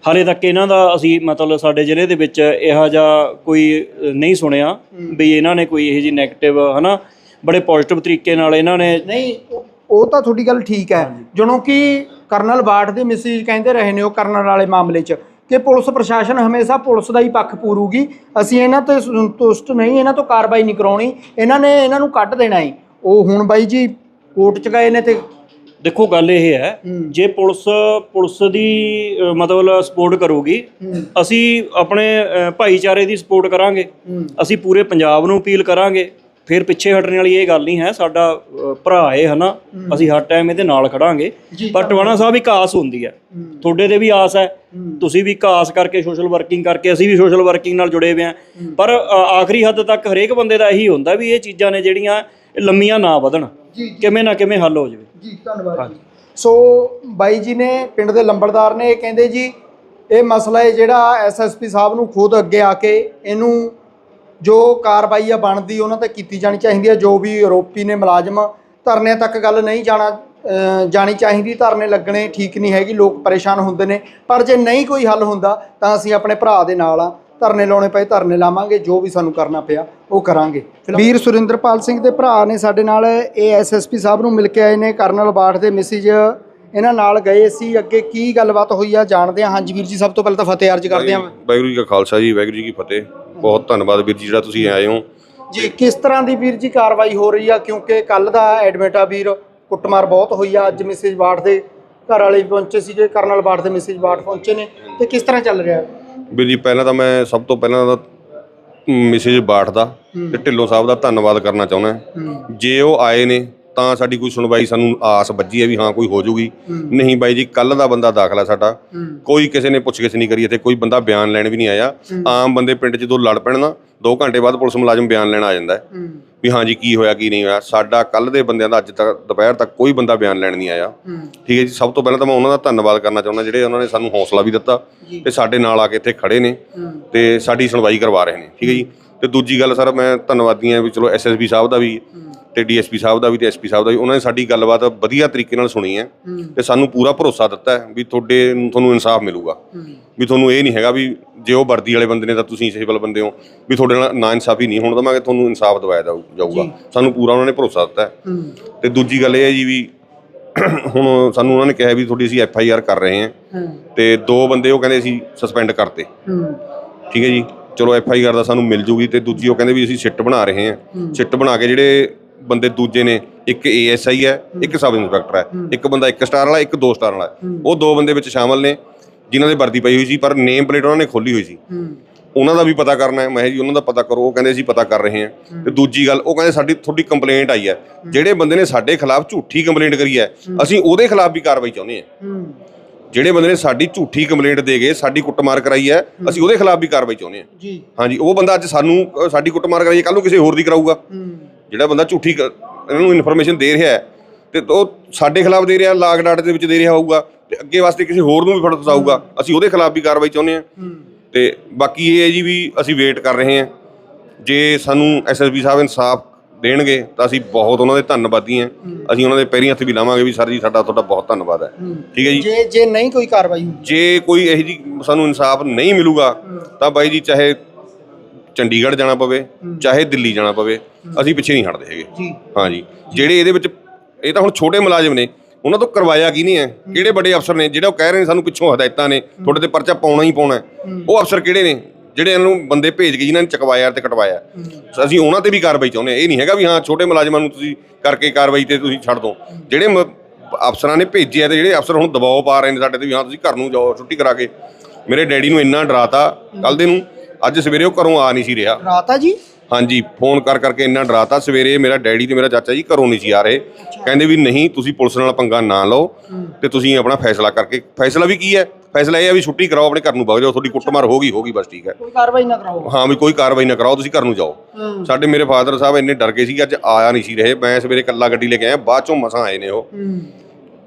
ਹਾਲੇ ਤੱਕ ਇਹਨਾਂ ਦਾ ਅਸੀਂ ਮਤਲਬ ਸਾਡੇ ਜ਼ਿਲ੍ਹੇ ਦੇ ਵਿੱਚ ਇਹੋ ਜਿਹਾ ਕੋਈ ਅ, ਨਹੀਂ ਸੁਣਿਆ ਵੀ ਇਹਨਾਂ ਨੇ ਕੋਈ ਇਹੋ ਜਿਹੀ 네ਗੇਟਿਵ ਹਨਾ ਬੜੇ ਪੋਜ਼ਿਟਿਵ ਤਰੀਕੇ ਨਾਲ ਇਹਨਾਂ ਨੇ ਨਹੀਂ ਉਹ- ਉਹ ਤਾਂ ਤੁਹਾਡੀ ਗੱਲ ਠੀਕ ਹੈ। ਜਦੋਂ ਕਿ ਕਰਨਲ ਬਾੜ ਦੇ ਮੈਸੇਜ ਕਹਿੰਦੇ ਰਹੇ ਨੇ ਉਹ ਕਰਨਲ ਵਾਲੇ ਮਾਮਲੇ 'ਚ ਕਿ ਪੁਲਿਸ ਪ੍ਰਸ਼ਾਸਨ ਹਮੇਸ਼ਾ ਪੁਲਿਸ ਦਾ ਹੀ ਪੱਖ ਪੂਰੂਗੀ। ਅਸੀਂ ਇਹਨਾਂ ਤੇ ਸੰਤੁਸ਼ਟ ਨਹੀਂ ਇਹਨਾਂ ਤੋਂ ਕਾਰਵਾਈ ਨਹੀਂ ਕਰਾਉਣੀ। ਇਹਨਾਂ ਨੇ ਇਹਨਾਂ ਨੂੰ ਕੱਢ ਦੇਣਾ ਹੈ ਉਹ ਹੁਣ ਬਾਈ ਜੀ ਕੋਰਟ 'ਚ ਗਏ ਨੇ ਤੇ ਦੇਖੋ ਗੱਲ ਇਹ ਹੈ ਜੇ ਪੁਲਿਸ ਪੁਲਿਸ ਦੀ ਅ, ਮਤਲਬ ਸਪੋਰਟ ਕਰੂਗੀ ਅਸੀਂ ਆਪਣੇ ਅ, ਭਾਈਚਾਰੇ ਦੀ ਸਪੋਰਟ ਕਰਾਂਗੇ। ਅਸੀਂ ਪੂਰੇ ਪੰਜਾਬ ਨੂੰ ਅਪੀਲ ਕਰਾਂਗੇ। ਫਿਰ ਪਿੱਛੇ ਹਟਣ ਵਾਲੀ ਇਹ ਗੱਲ ਨਹੀਂ ਹੈ ਸਾਡਾ ਅ, ਭਰਾ ਹੈ ਹਨਾ? ਅਸੀਂ ਹਰ ਟਾਈਮ ਇਹਦੇ ਨਾਲ ਖੜਾਂਗੇ। ਪਰ ਟਵਾਣਾ ਸਾਹਿਬ ਇੱਕ ਆਸ ਹੁੰਦੀ ਹੈ। ਤੁਹਾਡੇ ਤੇ ਵੀ ਆਸ ਹੈ। ਤੁਸੀਂ ਵੀ ਇੱਕ ਆਸ ਕਰਕੇ ਸੋਸ਼ਲ ਵਰਕਿੰਗ ਕਰਕੇ ਅਸੀਂ ਵੀ ਸੋਸ਼ਲ ਵਰਕਿੰਗ ਨਾਲ ਜੁੜੇ ਹੋਏ ਹਾਂ। ਪਰ ਅ, ਆਖਰੀ ਹੱਦ ਤੱਕ ਹਰੇਕ ਬੰਦੇ ਦਾ ਇਹੀ ਹੁੰਦਾ ਵੀ ਇਹ ਚੀਜ਼ਾਂ ਨੇ ਜਿਹੜੀਆਂ ਇਹ ਲੰਮੀਆਂ ਨਾ ਵਧਣ। ਕਿਵੇਂ ਨਾ ਕਿਵੇਂ ਹੱਲ ਹੋ ਜਾਵੇ। ਜੀ ਧੰਨਵਾਦ ਜੀ। ਸੋ ਬਾਈ ਜੀ ਨੇ ਪਿੰਡ ਦੇ ਲੰਬੜਦਾਰ ਨੇ ਇਹ ਕਹਿੰਦੇ ਜੀ ਇਹ ਮਸਲਾ ਹੈ ਜਿਹੜਾ ਐਸਐਸਪੀ ਸਾਹਿਬ ਨੂੰ ਖੁਦ ਅੱਗੇ ਆ ਕੇ ਇਹਨੂੰ ਜੋ ਕਾਰਵਾਈ ਆ ਬਣਦੀ ਉਹਨਾਂ ਤੇ ਕੀਤੀ ਜਾਣੀ ਚਾਹੀਦੀ ਹੈ ਜੋ ਵੀ ਆਰੋਪੀ ਨੇ ਮੁਲਾਜ਼ਮ ਧਰਨੇ ਤੱਕ ਗੱਲ ਨਹੀਂ ਜਾਣਾ ਜਾਣੀ ਚਾਹੀਦੀ ਧਰਨੇ ਲੱਗਣੇ ਠੀਕ ਨਹੀਂ ਹੈਗੀ ਲੋਕ ਪਰੇਸ਼ਾਨ ਹੁੰਦੇ ਨੇ ਪਰ ਜੇ ਨਹੀਂ ਕੋਈ ਹੱਲ ਹੁੰਦਾ ਤਾਂ ਅਸੀਂ ਆਪਣੇ ਭਰਾ ਦੇ ਨਾਲ ਆ ਧਰਨੇ ਲਾਉਣੇ ਪਏ ਧਰਨੇ ਲਾਵਾਂਗੇ ਜੋ ਵੀ ਸਾਨੂੰ ਕਰਨਾ ਪਿਆ ਉਹ ਕਰਾਂਗੇ। ਵੀਰ ਸੁਰਿੰਦਰਪਾਲ ਸਿੰਘ ਦੇ ਭਰਾ ਨੇ ਸਾਡੇ ਨਾਲ ਇਹ ਐਸਐਸਪੀ ਸਾਹਿਬ ਨੂੰ ਮਿਲ ਕੇ ਆਏ ਨੇ ਕਰਨਲ ਬਾਠ ਦੇ ਮੈਸੇਜ ਇਹਨਾਂ ਨਾਲ ਗਏ ਸੀ ਅੱਗੇ ਕੀ ਗੱਲਬਾਤ ਹੋਈ ਆ ਜਾਣਦੇ ਹਾਂ ਹਾਂਜੀ ਵੀਰ ਜੀ ਸਭ ਤੋਂ ਪਹਿਲਾਂ ਤਾਂ ਫਤਿਹ ਅਰਜ ਕਰਦੇ ਹਾਂ ਵਾਹਿਗੁਰੂ ਜੀ ਕਾ ਖਾਲਸਾ ਜੀ ਵਾਹਿਗੁਰੂ ਜੀ ਕੀ ਫਤਿਹ। ਬਹੁਤ ਧੰਨਵਾਦ ਵੀਰ ਜੀ ਜਿਹੜਾ ਤੁਸੀਂ ਆਏ ਹੋ। ਜੀ ਕਿਸ ਤਰ੍ਹਾਂ ਦੀ ਵੀਰ ਜੀ ਕਾਰਵਾਈ ਹੋ ਰਹੀ ਆ? ਕਿਉਂਕਿ ਕੱਲ ਦਾ ਐਡਮਿਟ ਆ ਵੀਰ ਕੁੱਟਮਾਰ ਬਹੁਤ ਹੋਈ ਆ। ਅੱਜ ਮੈਸੇਜ ਬਾਠ ਦੇ ਘਰ ਵਾਲੇ ਪਹੁੰਚੇ ਸੀਗੇ ਕਰਨਲ ਬਾਠ ਦੇ ਮੈਸੇਜ ਬਾਠ ਪਹੁੰਚੇ ਨੇ। ਤੇ ਕਿਸ ਤਰ੍ਹਾਂ ਚੱਲ ਰਿਹਾ? ਵੀਰ ਜੀ ਪਹਿਲਾਂ ਤਾਂ ਮੈਂ ਸਭ ਤੋਂ ਪਹਿਲਾਂ ਤਾਂ ਮੈਸੇਜ ਬਾਠ ਦਾ ਤੇ ਢਿੱਲੋਂ ਸਾਹਿਬ ਦਾ ਧੰਨਵਾਦ ਕਰਨਾ ਚਾਹੁੰਦਾ। ਜੇ ਉਹ ਆਏ ਨੇ ਤਾਂ ਸਾਡੀ ਕੋਈ ਸੁਣਵਾਈ ਸਾਨੂੰ ਆਸ ਵੱਜੀ ਹੈ ਵੀ ਹਾਂ ਕੋਈ ਹੋ। ਜੂਗੀ ਨਹੀਂ ਬਾਈ ਜੀ ਕੱਲ ਦਾ ਬੰਦਾ ਦਾਖਲਾ ਸਾਡਾ। ਕੋਈ ਕਿਸੇ ਨੇ ਪੁੱਛਗਿੱਛ ਨਹੀਂ ਕਰੀ ਇੱਥੇ ਕੋਈ ਬੰਦਾ ਬਿਆਨ ਲੈਣ ਵੀ ਨਹੀਂ ਆਇਆ। ਆਮ ਬੰਦੇ ਪਿੰਡ 'ਚ ਜਦੋਂ ਲੜ ਪੈਣ ਨਾ 2 ਘੰਟੇ ਬਾਅਦ ਪੁਲਿਸ ਮੁਲਾਜ਼ਮ ਬਿਆਨ ਲੈਣ ਆ ਜਾਂਦਾ ਹੈ। ਵੀ ਹਾਂ ਜੀ ਕੀ ਹੋਇਆ ਕੀ ਨਹੀਂ ਹੋਇਆ। ਸਾਡਾ ਕੱਲ ਦੇ ਬੰਦਿਆਂ ਦਾ ਅੱਜ ਤੱਕ ਦੁਪਹਿਰ ਤੱਕ ਕੋਈ ਬੰਦਾ ਬਿਆਨ ਲੈਣ ਨਹੀਂ ਆਇਆ। ਠੀਕ ਹੈ ਜੀ ਸਭ ਤੋਂ ਪਹਿਲਾਂ ਤਾਂ ਮੈਂ ਉਹਨਾਂ ਦਾ ਧੰਨਵਾਦ ਕਰਨਾ ਚਾਹੁੰਦਾ ਜਿਹੜੇ ਉਹਨਾਂ ਨੇ ਸਾਨੂੰ ਹੌਸਲਾ ਵੀ ਦਿੱਤਾ ਤੇ ਸਾਡੇ ਨਾਲ ਆ ਕੇ ਇੱਥੇ ਖੜੇ ਨੇ ਤੇ ਸਾਡੀ ਸੁਣਵਾਈ ਕਰਵਾ ਰਹੇ ਨੇ। ਠੀਕ ਹੈ ਜੀ। ਤੇ ਦੂਜੀ ਗੱਲ ਸਰ ਮੈਂ ਧੰਨਵਾਦੀ ਹਾਂ ਵੀ ਚਲੋ ਐਸਐਸਬੀ ਸਾਹਿਬ ਦਾ ਵੀ ਤੇ ਡੀਐਸਪੀ ਸਾਹਿਬ ਦਾ ਵੀ ਤੇ ਐਸਪੀ ਸਾਹਿਬ ਦਾ ਵੀ ਉਹਨਾਂ ਨੇ ਸਾਡੀ ਗੱਲਬਾਤ ਵਧੀਆ ਤਰੀਕੇ ਨਾਲ ਸੁਣੀ ਹੈ ਤੇ ਸਾਨੂੰ ਪੂਰਾ ਭਰੋਸਾ ਦਿੱਤਾ ਹੈ ਵੀ ਤੁਹਾਡੇ ਤੁਹਾਨੂੰ ਇਨਸਾਫ ਮਿਲੂਗਾ। ਵੀ ਤੁਹਾਨੂੰ ਇਹ ਨਹੀਂ ਹੈਗਾ ਵੀ ਜੇ ਉਹ ਵਰਦੀ ਵਾਲੇ ਬੰਦੇ ਨੇ ਤਾਂ ਤੁਸੀਂ ਸਿਵਲ ਬੰਦੇ ਹੋ ਵੀ ਤੁਹਾਡੇ ਨਾਲ ਨਾ ਇਨਸਾਫੀ ਨਹੀਂ ਹੋਣ ਦਵਾਂਗੇ ਤੁਹਾਨੂੰ ਇਨਸਾਫ ਦਿਵਾਇਆ ਜਾਊ- ਜਾਊਗਾ। ਸਾਨੂੰ ਪੂਰਾ ਉਹਨਾਂ ਨੇ ਭਰੋਸਾ ਦਿੱਤਾ ਹੈ। ਤੇ ਦੂਜੀ ਗੱਲ ਇਹ ਹੈ ਜੀ ਵੀ <clears throat> ਹੁਣ ਸਾਨੂੰ ਉਹਨਾਂ ਨੇ ਕਿਹਾ ਵੀ ਤੁਹਾਡੀ ਅਸੀਂ ਐਫ ਆਈ ਆਰ ਕਰ ਰਹੇ ਹਾਂ। ਤੇ ਦੋ ਬੰਦੇ ਉਹ ਕਹਿੰਦੇ ਅਸੀਂ ਸਸਪੈਂਡ ਕਰਤੇ। ਠੀਕ ਹੈ ਜੀ? ਚਲੋ ਐਫ ਆਈ ਆਰ ਦਾ ਸਾਨੂੰ ਮਿਲ ਜੂਗੀ ਤੇ ਦੂਜੀ ਉਹ ਕਹਿੰਦੇ ਵੀ ਅਸੀਂ ਸਿੱਟ ਬਣਾ ਰਹੇ ਹਾਂ। ਸਿੱਟ ਬਣਾ ਕੇ ਜਿਹੜੇ ਬੰਦੇ ਦੂਜੇ ਨੇ ਇੱਕ ਏਐਸਆਈ ਹੈ ਇੱਕ ਸਬ ਇੰਸਪੈਕਟਰ ਹੈ। ਇੱਕ ਬੰਦਾ ਇੱਕ ਸਟਾਰ ਵਾਲਾ ਇੱਕ ਦੋ ਸਟਾਰ ਵਾਲਾ। ਉਹ ਦੋ ਬੰਦੇ ਵਿੱਚ ਸ਼ਾਮਲ ਨੇ ਜਿਨ੍ਹਾਂ ਦੇ ਵਰਦੀ ਪਈ ਹੋਈ ਸੀ ਪਰ ਨੇਮ ਪਲੇਟ ਉਹਨਾਂ ਨੇ ਖੋਲੀ ਹੋਈ ਸੀ। ਉਹਨਾਂ ਦਾ ਵੀ ਪਤਾ ਕਰਨਾ ਹੈ ਮੈਂ ਜੀ ਉਹਨਾਂ ਦਾ ਪਤਾ ਕਰੋ ਉਹ ਕਹਿੰਦੇ ਅਸੀਂ ਪਤਾ ਕਰ ਰਹੇ ਹਾਂ। ਤੇ ਦੂਜੀ ਗੱਲ ਉਹ ਕਹਿੰਦੇ ਸਾਡੀ ਤੁਹਾਡੀ ਕੰਪਲੇਂਟ ਆਈ ਹੈ। ਜਿਹੜੇ ਬੰਦੇ ਨੇ ਸਾਡੇ ਖਿਲਾਫ ਝੂਠੀ ਕੰਪਲੇਂਟ ਕਰੀ ਹੈ ਅਸੀਂ ਉਹਦੇ ਖਿਲਾਫ ਵੀ ਕਾਰਵਾਈ ਚਾਹੁੰਦੇ ਹਾਂ। ਜਿਹੜੇ ਬੰਦੇ ਨੇ ਸਾਡੀ ਝੂਠੀ ਕੰਪਲੇਂਟ ਦੇ ਕੇ ਸਾਡੀ ਕੁੱਟਮਾਰ ਕਰਾਈ ਹੈ ਅਸੀਂ ਉਹਦੇ ਖਿਲਾਫ ਵੀ ਕਾਰਵਾਈ ਚਾਹੁੰਦੇ ਹਾਂ। ਜੀ। ਹਾਂਜੀ ਉਹ ਬੰਦਾ ਅੱਜ ਸਾਨੂੰ ਸਾਡੀ ਕੁੱਟਮਾਰ ਕਰਾਈ ਕੱਲ ਨੂੰ ਕਿਸੇ ਹੋਰ ਦੀ ਕਰਾਊਗਾ। ਜਿਹੜਾ ਬੰਦਾ ਝੂਠੀ ਕ- ਇਹਨਾਂ ਨੂੰ ਇਨਫੋਰਮੇਸ਼ਨ ਦੇ ਰਿਹਾ ਹੈ ਤੇ ਉਹ ਸਾਡੇ ਖਿਲਾਫ ਦੇ ਰਿਹਾ ਲਾਗ ਡਾਟ ਦੇ ਵਿੱਚ ਦੇ ਰਿਹਾ ਹੋਊਗਾ ਤੇ ਅੱਗੇ ਵਾਸਤੇ ਕਿਸੇ ਹੋਰ ਨੂੰ ਵੀ ਫੜ ਫਸਾਊਗਾ ਅਸੀਂ ਉਹਦੇ ਖਿਲਾਫ ਵੀ ਕਾਰਵਾਈ ਚਾਹੁੰਦੇ ਹਾਂ। ਤੇ ਬਾਕੀ ਇਹ ਹੈ ਜੀ ਵੀ ਅਸੀਂ ਵੇਟ ਕਰ ਰਹੇ ਹਾਂ। ਜੇ ਸਾਨੂੰ ਐਸਐਸਪੀ ਸਾਹਿਬ ਇਨਸਾਫ ਦੇਣਗੇ ਤਾਂ ਅਸੀਂ ਬਹੁਤ ਉਹਨਾਂ ਦੇ ਧੰਨਵਾਦੀ ਹਾਂ। ਅਸੀਂ ਉਹਨਾਂ ਦੇ ਪੈਰੀਂ ਹੱਥ ਵੀ ਲਾਵਾਂਗੇ ਵੀ ਸਰ ਜੀ ਸਾਡਾ ਤੁਹਾਡਾ ਬਹੁਤ ਧੰਨਵਾਦ ਹੈ। ਠੀਕ ਹੈ ਜੀ? ਜੇ ਜੇ ਨਹੀਂ ਕੋਈ ਕਾਰਵਾਈ ਹੁੰਦੀ। ਜੇ ਕੋਈ ਇਹੋ ਜੀ ਸਾਨੂੰ ਇਨਸਾਫ ਨਹੀਂ ਮਿਲੂਗਾ ਤਾਂ ਬਾਈ ਜੀ ਚਾਹੇ ਚੰਡੀਗੜ੍ਹ ਜਾਣਾ ਪਵੇ ਚਾਹੇ ਦਿੱਲੀ ਜਾਣਾ ਪਵੇ ਅਸੀਂ ਪਿੱਛੇ ਨਹੀਂ ਹਟਦੇ ਹੈਗੇ। ਜੀ। ਹਾਂਜੀ। ਜਿਹੜੇ ਇਹਦੇ ਵਿੱਚ ਇਹ ਤਾਂ ਹੁਣ ਛੋਟੇ ਮੁਲਾਜ਼ਮ ਨੇ ਉਹਨਾਂ ਤੋਂ ਕਰਵਾਇਆ ਕੀ ਨਹੀਂ ਹੈ? ਕਿਹੜੇ ਵੱਡੇ ਅਫਸਰ ਨੇ? ਜਿਹੜੇ ਉਹ ਕਹਿ ਰਹੇ ਨੇ ਸਾਨੂੰ ਪਿੱਛੋਂ ਹਦਾਇਤਾਂ ਨੇ ਤੁਹਾਡੇ ਤੇ ਪਰਚਾ ਪਾਉਣਾ ਹੀ ਪਾਉਣਾ। ਉਹ ਅਫਸਰ ਕਿਹੜੇ ਨੇ? ਜਿਹੜੇ ਇਹਨਾਂ ਨੂੰ ਬੰਦੇ ਭੇਜ ਕੇ ਜਿਨ੍ਹਾਂ ਨੇ ਚਕਵਾਇਆ ਤੇ ਕਟਵਾਇਆ। ਅਸੀਂ ਉਹਨਾਂ ਤੇ ਵੀ ਕਾਰਵਾਈ ਚਾਹੁੰਦੇ ਇਹ ਨਹੀਂ ਹੈਗਾ ਵੀ ਹਾਂ ਛੋਟੇ ਮੁਲਾਜ਼ਮਾਂ ਨੂੰ ਤੁਸੀਂ ਕਰਕੇ ਕਾਰਵਾਈ ਤੇ ਤੁਸੀਂ ਛੱਡ ਦਿਓ ਜਿਹੜੇ ਅਫਸਰਾਂ ਨੇ ਭੇਜਿਆ ਤੇ ਜਿਹੜੇ ਅਫਸਰ ਹੁਣ ਦਬਾਅ ਪਾ ਰਹੇ ਨੇ ਸਾਡੇ ਤੇ ਵੀ ਹਾਂ ਤੁਸੀਂ ਘਰ ਨੂੰ ਜਾਓ ਛੁੱਟੀ ਕਰਾ ਕੇ। ਮੇਰੇ ਡੈਡੀ ਨੂੰ ਇੰਨਾ ਡਰਾਤਾ ਕੱਲ ਦੇ ਨੂੰ ਅੱਜ ਸਵੇਰੇ ਉਹ ਘਰੋਂ ਆ ਨਹੀਂ ਸੀ ਰਿਹਾ। ਰਾਤਾ ਜੀ? ਹਾਂਜੀ ਫੋਨ ਕਰ ਕਰਕੇ ਇੰਨਾ ਡਰਾਤਾ। ਸਵੇਰੇ ਮੇਰਾ ਡੈਡੀ ਤੇ ਮੇਰਾ ਚਾਚਾ ਜੀ ਘਰੋਂ ਨਹੀਂ ਸੀ ਆ ਰਹੇ। ਕਹਿੰਦੇ ਵੀ ਨਹੀਂ ਤੁਸੀਂ ਪੁਲਿਸ ਨਾਲ ਪੰਗਾ ਨਾ ਲਓ ਤੇ ਤੁਸੀਂ ਆਪਣਾ ਫੈਸਲਾ ਕਰਕੇ ਫੈਸਲਾ ਵੀ ਕੀ ਹੈ? ਫੈਸਲਾ ਇਹ ਹੈ ਵੀ ਛੁੱਟੀ ਕਰਾਓ ਆਪਣੇ ਘਰ ਨੂੰ ਵਗ ਜਾਓ। ਤੁਹਾਡੀ ਕੁੱਟਮਾਰ ਹੋ ਗਈ ਹੋ ਗਈ ਬਸ ਠੀਕ ਹੈ। ਕੋਈ ਕਾਰਵਾਈ ਨਾ ਕਰਾਓ। ਹਾਂ ਵੀ ਕੋਈ ਕਾਰਵਾਈ ਨਾ ਕਰਾਓ ਤੁਸੀਂ ਘਰ ਨੂੰ ਜਾਓ। ਸਾਡੇ ਮੇਰੇ ਫਾਦਰ ਸਾਹਿਬ ਇੰਨੇ ਡਰ ਗਏ ਸੀ ਅੱਜ ਆਇਆ ਨਹੀਂ ਸੀ ਰਹੇ। ਮੈਂ ਸਵੇਰੇ ਕੱਲਾ ਗੱਡੀ ਲੈ ਕੇ ਆਇਆ ਬਾਅਦ ਚੋਂ ਮਸਾਂ ਆਏ ਨੇ ਉਹ।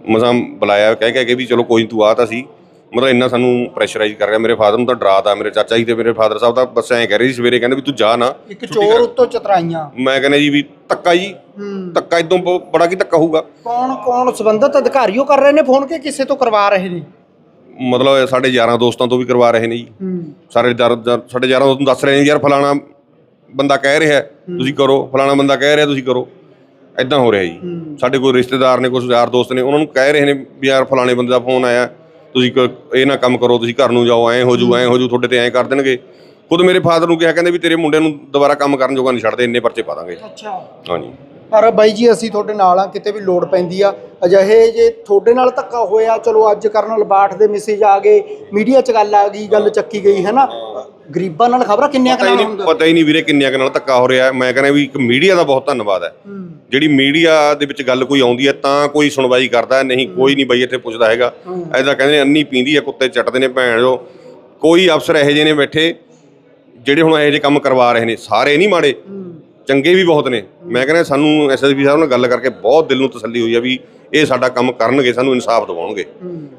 ਮਸਾਂ ਬੁਲਾਇਆ ਕਹਿ ਕਹਿ ਕੇ ਵੀ ਚਲੋ ਕੋਈ ਤੂੰ ਆ ਤਾਂ ਸੀ। ਮਤਲਬ ਇੰਨਾ ਸਾਨੂੰ ਪ੍ਰੈਸ਼ਰਾਈਜ਼ ਕਰ ਰਿਹਾ। ਮੇਰੇ ਫਾਦਰ ਨੂੰ ਤਾਂ ਡਰਾਤਾ ਮੇਰੇ ਚਾਚਾ ਜੀ ਤੇ ਮੇਰੇ ਫਾਦਰ ਸਾਹਿਬ ਤਾਂ ਬਸ ਐਂ ਕਹਿ ਰਹੇ ਸੀ ਸਵੇਰੇ ਕਹਿੰਦੇ ਵੀ ਤੂੰ ਜਾ ਨਾ। ਇੱਕ ਚੋਰ ਉੱਤੋਂ ਚਤਰਾਈਆਂ। ਮੈਂ ਕਹਿੰਦਾ ਜੀ ਵੀ ਧੱਕਾ ਜੀ ਧੱਕਾ ਇਦੋਂ ਬੜਾ ਕੀ ਧੱਕਾ ਹੋਊਗਾ। ਕੌਣ ਕੌਣ ਸੰਬੰਧਤ ਅਧਿਕਾਰੀਓ ਕਰ ਰਹੇ ਨੇ ਫੋਨ ਕੇ ਕਿਸੇ ਤੋਂ ਕਰਵਾ ਰਹੇ ਨੇ? ਮਤਲਬ ਸਾਡੇ ਯਾਰਾਂ ਦੋਸਤਾਂ ਤੋਂ ਵੀ ਕਰਵਾ ਰਹੇ ਨੇ ਜੀ। ਸਾਰੇ ਸਾਡੇ ਯਾਰਾਂ ਦੋਸਤਾਂ ਨੂੰ ਦੱਸ ਰਹੇ ਨੇ ਯਾਰ ਫਲਾਣਾ ਬੰਦਾ ਕਹਿ ਰਿਹਾ ਤੁਸੀਂ ਕਰੋ ਫਲਾਣਾ ਬੰਦਾ ਕਹਿ ਰਿਹਾ ਤੁਸੀਂ ਕਰੋ। ਐਦਾਂ ਹੋ ਰਿਹਾ ਜੀ। ਸਾਡੇ ਕੋਈ ਰਿਸ਼ਤੇਦਾਰ ਨੇ ਕੁਝ ਯਾਰ ਦੋਸਤ ਨੇ ਉਹਨਾਂ ਨੂੰ ਕਹਿ ਰਹੇ ਨੇ ਵੀ ਯਾਰ ਫਲਾਣੇ ਬੰਦੇ ਦਾ ਫੋਨ ਆਇਆ। ਤੁਸੀਂ ਕ- ਇਹ ਨਾ ਕੰਮ ਕਰੋ ਤੁਸੀਂ ਘਰ ਨੂੰ ਜਾਓ ਐਂ ਹੋ ਜੂ ਐਂ ਹੋ ਜੂ ਤੁਹਾਡੇ ਤੇ ਐਂ ਕਰ ਦੇਣਗੇ। ਖੁਦ ਮੇਰੇ ਫਾਦਰ ਨੂੰ ਕਿਹਾ ਕਹਿੰਦੇ ਵੀ ਤੇਰੇ ਮੁੰਡੇ ਨੂੰ ਦੁਬਾਰਾ ਕੰਮ ਕਰਨ ਜੋਗਾ ਨਹੀਂ ਛੱਡਦੇ ਇੰਨੇ ਪਰਚੇ ਪਾ ਦਾਂਗੇ। ਅੱਛਾ। ਹਾਂਜੀ। ਪਰ ਬਾਈ ਜੀ ਅਸੀਂ ਤੁਹਾਡੇ ਨਾਲ ਆ ਕਿਤੇ ਵੀ ਲੋੜ ਪੈਂਦੀ ਆ। ਅਜਿਹੇ ਜੇ ਤੁਹਾਡੇ ਨਾਲ ਧੱਕਾ ਹੋਇਆ ਚਲੋ ਅੱਜ ਕਰਨਲ ਬਾਠ ਦੇ ਮੈਸੇਜ ਆ ਗਏ ਮੀਡੀਆ 'ਚ ਗੱਲ ਆ ਗਈ ਗੱਲ ਚੱਕੀ ਗਈ ਹੈ ਨਾ? ਗਰੀਬਾਂ ਨਾਲ ਖਬਰਾਂ ਕਿੰਨੀਆਂ ਨਹੀਂ ਹੁੰਦਾ ਪਤਾ ਹੀ ਨਹੀਂ ਵੀਰੇ ਕਿੰਨਿਆਂ ਨਾਲ ਧੱਕਾ ਹੋ ਰਿਹਾ। ਮੈਂ ਕਹਿੰਦਾ ਵੀ ਇੱਕ ਮੀਡੀਆ ਦਾ ਬਹੁਤ ਧੰਨਵਾਦ ਹੈ। ਜਿਹੜੀ ਮੀਡੀਆ ਦੇ ਵਿੱਚ ਗੱਲ ਕੋਈ ਆਉਂਦੀ ਹੈ ਤਾਂ ਕੋਈ ਸੁਣਵਾਈ ਕਰਦਾ ਨਹੀਂ ਕੋਈ ਨਹੀਂ ਬਈ ਇੱਥੇ ਪੁੱਛਦਾ ਹੈਗਾ। ਐਦਾਂ ਕਹਿੰਦੇ ਅੰਨੀ ਪੀਂਦੀ ਹੈ ਕੁੱਤੇ ਚੱਟਦੇ ਨੇ ਭੈਣ ਜੋ। ਕੋਈ ਅਫਸਰ ਇਹੋ ਜਿਹੇ ਨੇ ਬੈਠੇ ਜਿਹੜੇ ਹੁਣ ਇਹੋ ਜਿਹੇ ਕੰਮ ਕਰਵਾ ਰਹੇ ਨੇ। ਸਾਰੇ ਨਹੀਂ ਮਾੜੇ। ਚੰਗੇ ਵੀ ਬਹੁਤ ਨੇ। ਮੈਂ ਕਹਿੰਦਾ ਸਾਨੂੰ ਐਸਐਸਪੀ ਸਾਹਿਬ ਨਾਲ ਗੱਲ ਕਰਕੇ ਬਹੁਤ ਦਿਲ ਨੂੰ ਤਸੱਲੀ ਹੋਈ ਆ ਵੀ ਇਹ ਸਾਡਾ ਕੰਮ ਕਰਨਗੇ ਸਾਨੂੰ ਇਨਸਾਫ ਦਿਵਾਉਣਗੇ।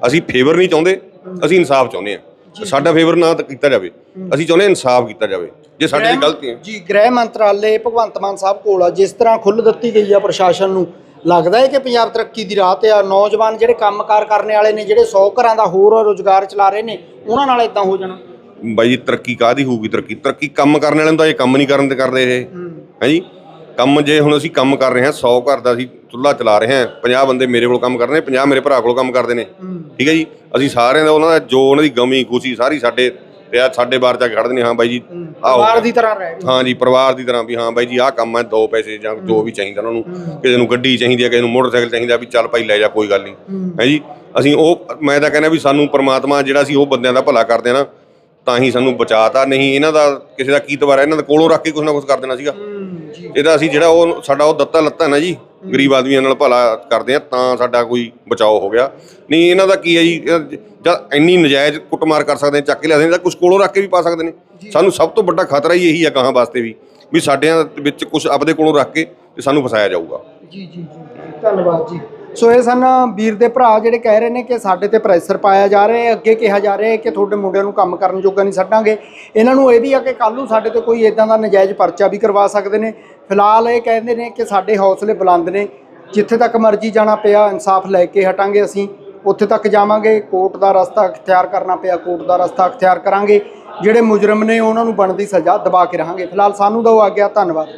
ਅਸੀਂ ਫੇਵਰ ਨਹੀਂ ਚਾਹੁੰਦੇ ਅਸੀਂ ਇਨਸਾਫ ਚਾਹੁੰਦੇ ਆ ਸਾਡਾ ਫੇਵਰ ਨਾ ਕੀਤਾ ਜਾਵੇ। ਅਸੀਂ ਚਾਹੁੰਦੇ ਇਨਸਾਫ ਕੀਤਾ ਜਾਵੇ। ਜੇ ਸਾਡੇ ਦੀ ਗਲਤੀ ਹੈ ਜੀ ਗ੍ਰਹਿ ਮੰਤਰਾਲੇ ਭਗਵੰਤ ਮਾਨ ਸਾਹਿਬ ਕੋਲ ਆ ਜਿਸ ਤਰ੍ਹਾਂ ਖੁੱਲ੍ਹ ਦਿੱਤੀ ਗਈ ਆ ਪ੍ਰਸ਼ਾਸਨ ਨੂੰ ਲੱਗਦਾ ਹੈ ਕਿ ਪੰਜਾਬ ਤਰੱਕੀ ਦੀ ਰਾਹ ਤੇ ਆ ਨੌਜਵਾਨ ਜਿਹੜੇ ਕੰਮਕਾਰ ਕਰਨ ਵਾਲੇ ਨੇ ਜਿਹੜੇ 100 ਘਰਾਂ ਦਾ ਹੋਰ ਰੋਜ਼ਗਾਰ ਚਲਾ ਰਹੇ ਨੇ ਉਹਨਾਂ ਨਾਲ ਇਦਾਂ ਹੋ ਜਾਣਾ? ਬਾਈ ਜੀ ਤਰੱਕੀ ਕਾਦੀ ਹੋਊਗੀ ਤਰੱਕੀ? ਤਰੱਕੀ ਕੰਮ ਕਰਨ ਵਾਲਿਆਂ ਨੂੰ ਤਾਂ ਇਹ ਕੰਮ ਨਹੀਂ ਕਰਨ ਤੇ ਕਰਦੇ ਇਹ। ਹੈ। ਜੀ? ਕੰਮ ਜੇ ਹੁਣ ਅਸੀਂ ਕੰਮ ਕਰ ਰਹੇ ਹਾਂ 100 ਘਰ ਦਾ ਅਸੀਂ ਚੁੱਲ੍ਹਾ ਚਲਾ ਰਹੇ ਹਾਂ 50 ਬੰਦੇ ਮੇਰੇ ਕੋਲ ਕੰਮ ਕਰਦੇ ਨੇ 50 ਮੇਰੇ ਭਰਾ ਕੋਲ ਕੰਮ ਕਰਦੇ ਨੇ। ਠੀਕ ਹੈ ਜੀ? ਅਸੀਂ ਸਾਰਿਆਂ ਦਾ ਉਹਨਾਂ ਦਾ ਜੋ ਉਹਨਾਂ ਦੀ ਗਮੀ ਖੁਸ਼ੀ ਸਾਰੀ ਸਾਡੇ ਤੇ ਆ ਸਾਡੇ ਬਾਰ ਜਾ ਕੇ ਖੜਦੇ ਨੇ ਹਾਂ ਬਾਈ ਜੀ ਪਰਿਵਾਰ ਦੀ ਤਰ੍ਹਾਂ ਰਹਿ ਹਾਂ ਜੀ ਪਰਿਵਾਰ ਦੀ ਤਰ੍ਹਾਂ ਵੀ ਹਾਂ ਬਾਈ ਜੀ ਆਹ ਕੰਮ ਹੈ ਦੋ ਪੈਸੇ ਜਾਂ ਜੋ ਵੀ ਚਾਹੀਦਾ ਉਹਨਾਂ ਨੂੰ ਕਿਸੇ ਨੂੰ ਗੱਡੀ ਚਾਹੀਦੀ ਹੈ ਕਿਸੇ ਨੂੰ ਮੋਟਰਸਾਈਕਲ ਚਾਹੀਦਾ ਵੀ ਚੱਲ ਭਾਈ ਲੈ ਜਾ ਕੋਈ ਗੱਲ ਨਹੀਂ। ਹੈ। ਜੀ? ਅਸੀਂ ਉਹ ਮੈਂ ਤਾਂ ਕਹਿੰਦਾ ਵੀ ਸਾਨੂੰ ਪ੍ਰਮਾਤਮਾ ਜਿਹੜਾ ਸੀ ਉਹ ਬੰਦਿਆਂ ਦਾ ਭਲਾ ਕਰਦੇ ਨਾ ਤਾਂ ਹੀ ਸਾਨੂੰ ਬਚਾਤਾ ਨਹੀਂ ਇਹਨਾਂ ਦਾ ਕਿਸੇ ਦਾ ਕੀ ਤਵਾਰਾ ਇਹਨਾਂ ਦਾ ਕੋਲੋਂ ਰੱਖ ਕੇ ਕੁਛ ਨਾ ਕੁਛ ਕਰ ਦੇਣਾ ਸੀਗਾ। ਇਹਦਾ ਅਸੀਂ ਜਿਹੜਾ ਉਹ ਸਾਡਾ ਉਹ ਦਿੱਤਾ ਲੱਤਾ ਨਾ ਜੀ ਗਰੀਬ ਆਦਮੀਆਂ ਨਾਲ ਭਲਾ ਕਰਦੇ ਆ ਤਾਂ ਸਾਡਾ ਕੋਈ ਬਚਾਓ ਹੋ ਗਿਆ। ਨਹੀਂ ਇਹਨਾਂ ਦਾ ਕੀ ਹੈ ਜੀ ਜਦ ਇੰਨੀ ਨਜਾਇਜ਼ ਕੁੱਟਮਾਰ ਕਰ ਸਕਦੇ ਚੱਕ ਕੇ ਲਿਆ ਸਕਦੇ ਤਾਂ ਕੁਛ ਕੋਲੋਂ ਰੱਖ ਕੇ ਵੀ ਪਾ ਸਕਦੇ ਨੇ। ਸਾਨੂੰ ਸਭ ਤੋਂ ਵੱਡਾ ਖਤਰਾ ਹੀ ਇਹੀ ਹੈ ਗਾਹਾਂ ਵਾਸਤੇ ਵੀ ਵੀ ਸਾਡਿਆਂ ਵਿੱਚ ਕੁਝ ਆਪਦੇ ਕੋਲੋਂ ਰੱਖ ਕੇ ਤੇ ਸਾਨੂੰ ਫਸਾਇਆ ਜਾਊਗਾ। ਜੀ ਜੀ ਜੀ ਧੰਨਵਾਦ ਜੀ। ਸੋ ਇਹ ਸਨ ਵੀਰ ਦੇ ਭਰਾ ਜਿਹੜੇ ਕਹਿ ਰਹੇ ਨੇ ਕਿ ਸਾਡੇ ਤੇ ਪ੍ਰੈਸ਼ਰ ਪਾਇਆ ਜਾ ਰਿਹਾ ਹੈ, ਅੱਗੇ ਕਿਹਾ ਜਾ ਰਿਹਾ ਹੈ ਕਿ ਤੁਹਾਡੇ ਮੁੰਡਿਆਂ ਨੂੰ ਕੰਮ ਕਰਨ ਜੋਗਾ ਨਹੀਂ ਛੱਡਾਂਗੇ। ਇਹਨਾਂ ਨੂੰ ਇਹ ਵੀ ਆ ਕਿ ਕੱਲ ਨੂੰ ਸਾਡੇ ਤੇ ਕੋਈ ਇਦਾਂ ਦਾ ਨਜਾਇਜ਼ ਪਰਚਾ ਵੀ ਕਰਵਾ ਸਕਦੇ ਨੇ। ਫਿਲਹਾਲ ਇਹ ਕਹਿੰਦੇ ਨੇ ਕਿ ਸਾਡੇ ਹੌਸਲੇ ਬੁਲੰਦ ਨੇ। ਜਿੱਥੇ ਤੱਕ ਮਰਜ਼ੀ ਜਾਣਾ ਪਿਆ, ਇਨਸਾਫ ਲੈ ਕੇ ਹਟਾਂਗੇ ਅਸੀਂ। ਉੱਥੇ ਤੱਕ ਜਾਵਾਂਗੇ, ਕੋਰਟ ਦਾ ਰਸਤਾ ਅਖਤਿਆਰ ਕਰਨਾ ਪਿਆ, ਕੋਰਟ ਦਾ ਰਸਤਾ ਅਖਤਿਆਰ ਕਰਾਂਗੇ। ਜਿਹੜੇ ਮੁਜਰਮ ਨੇ ਉਹਨਾਂ ਨੂੰ ਬਣਦੀ ਸਜ਼ਾ ਦਬਾ ਕੇ ਰਹਾਂਗੇ। ਫਿਲਹਾਲ ਸਾਨੂੰ ਦਿਓ ਆ ਗਿਆ ਧੰਨਵਾਦ।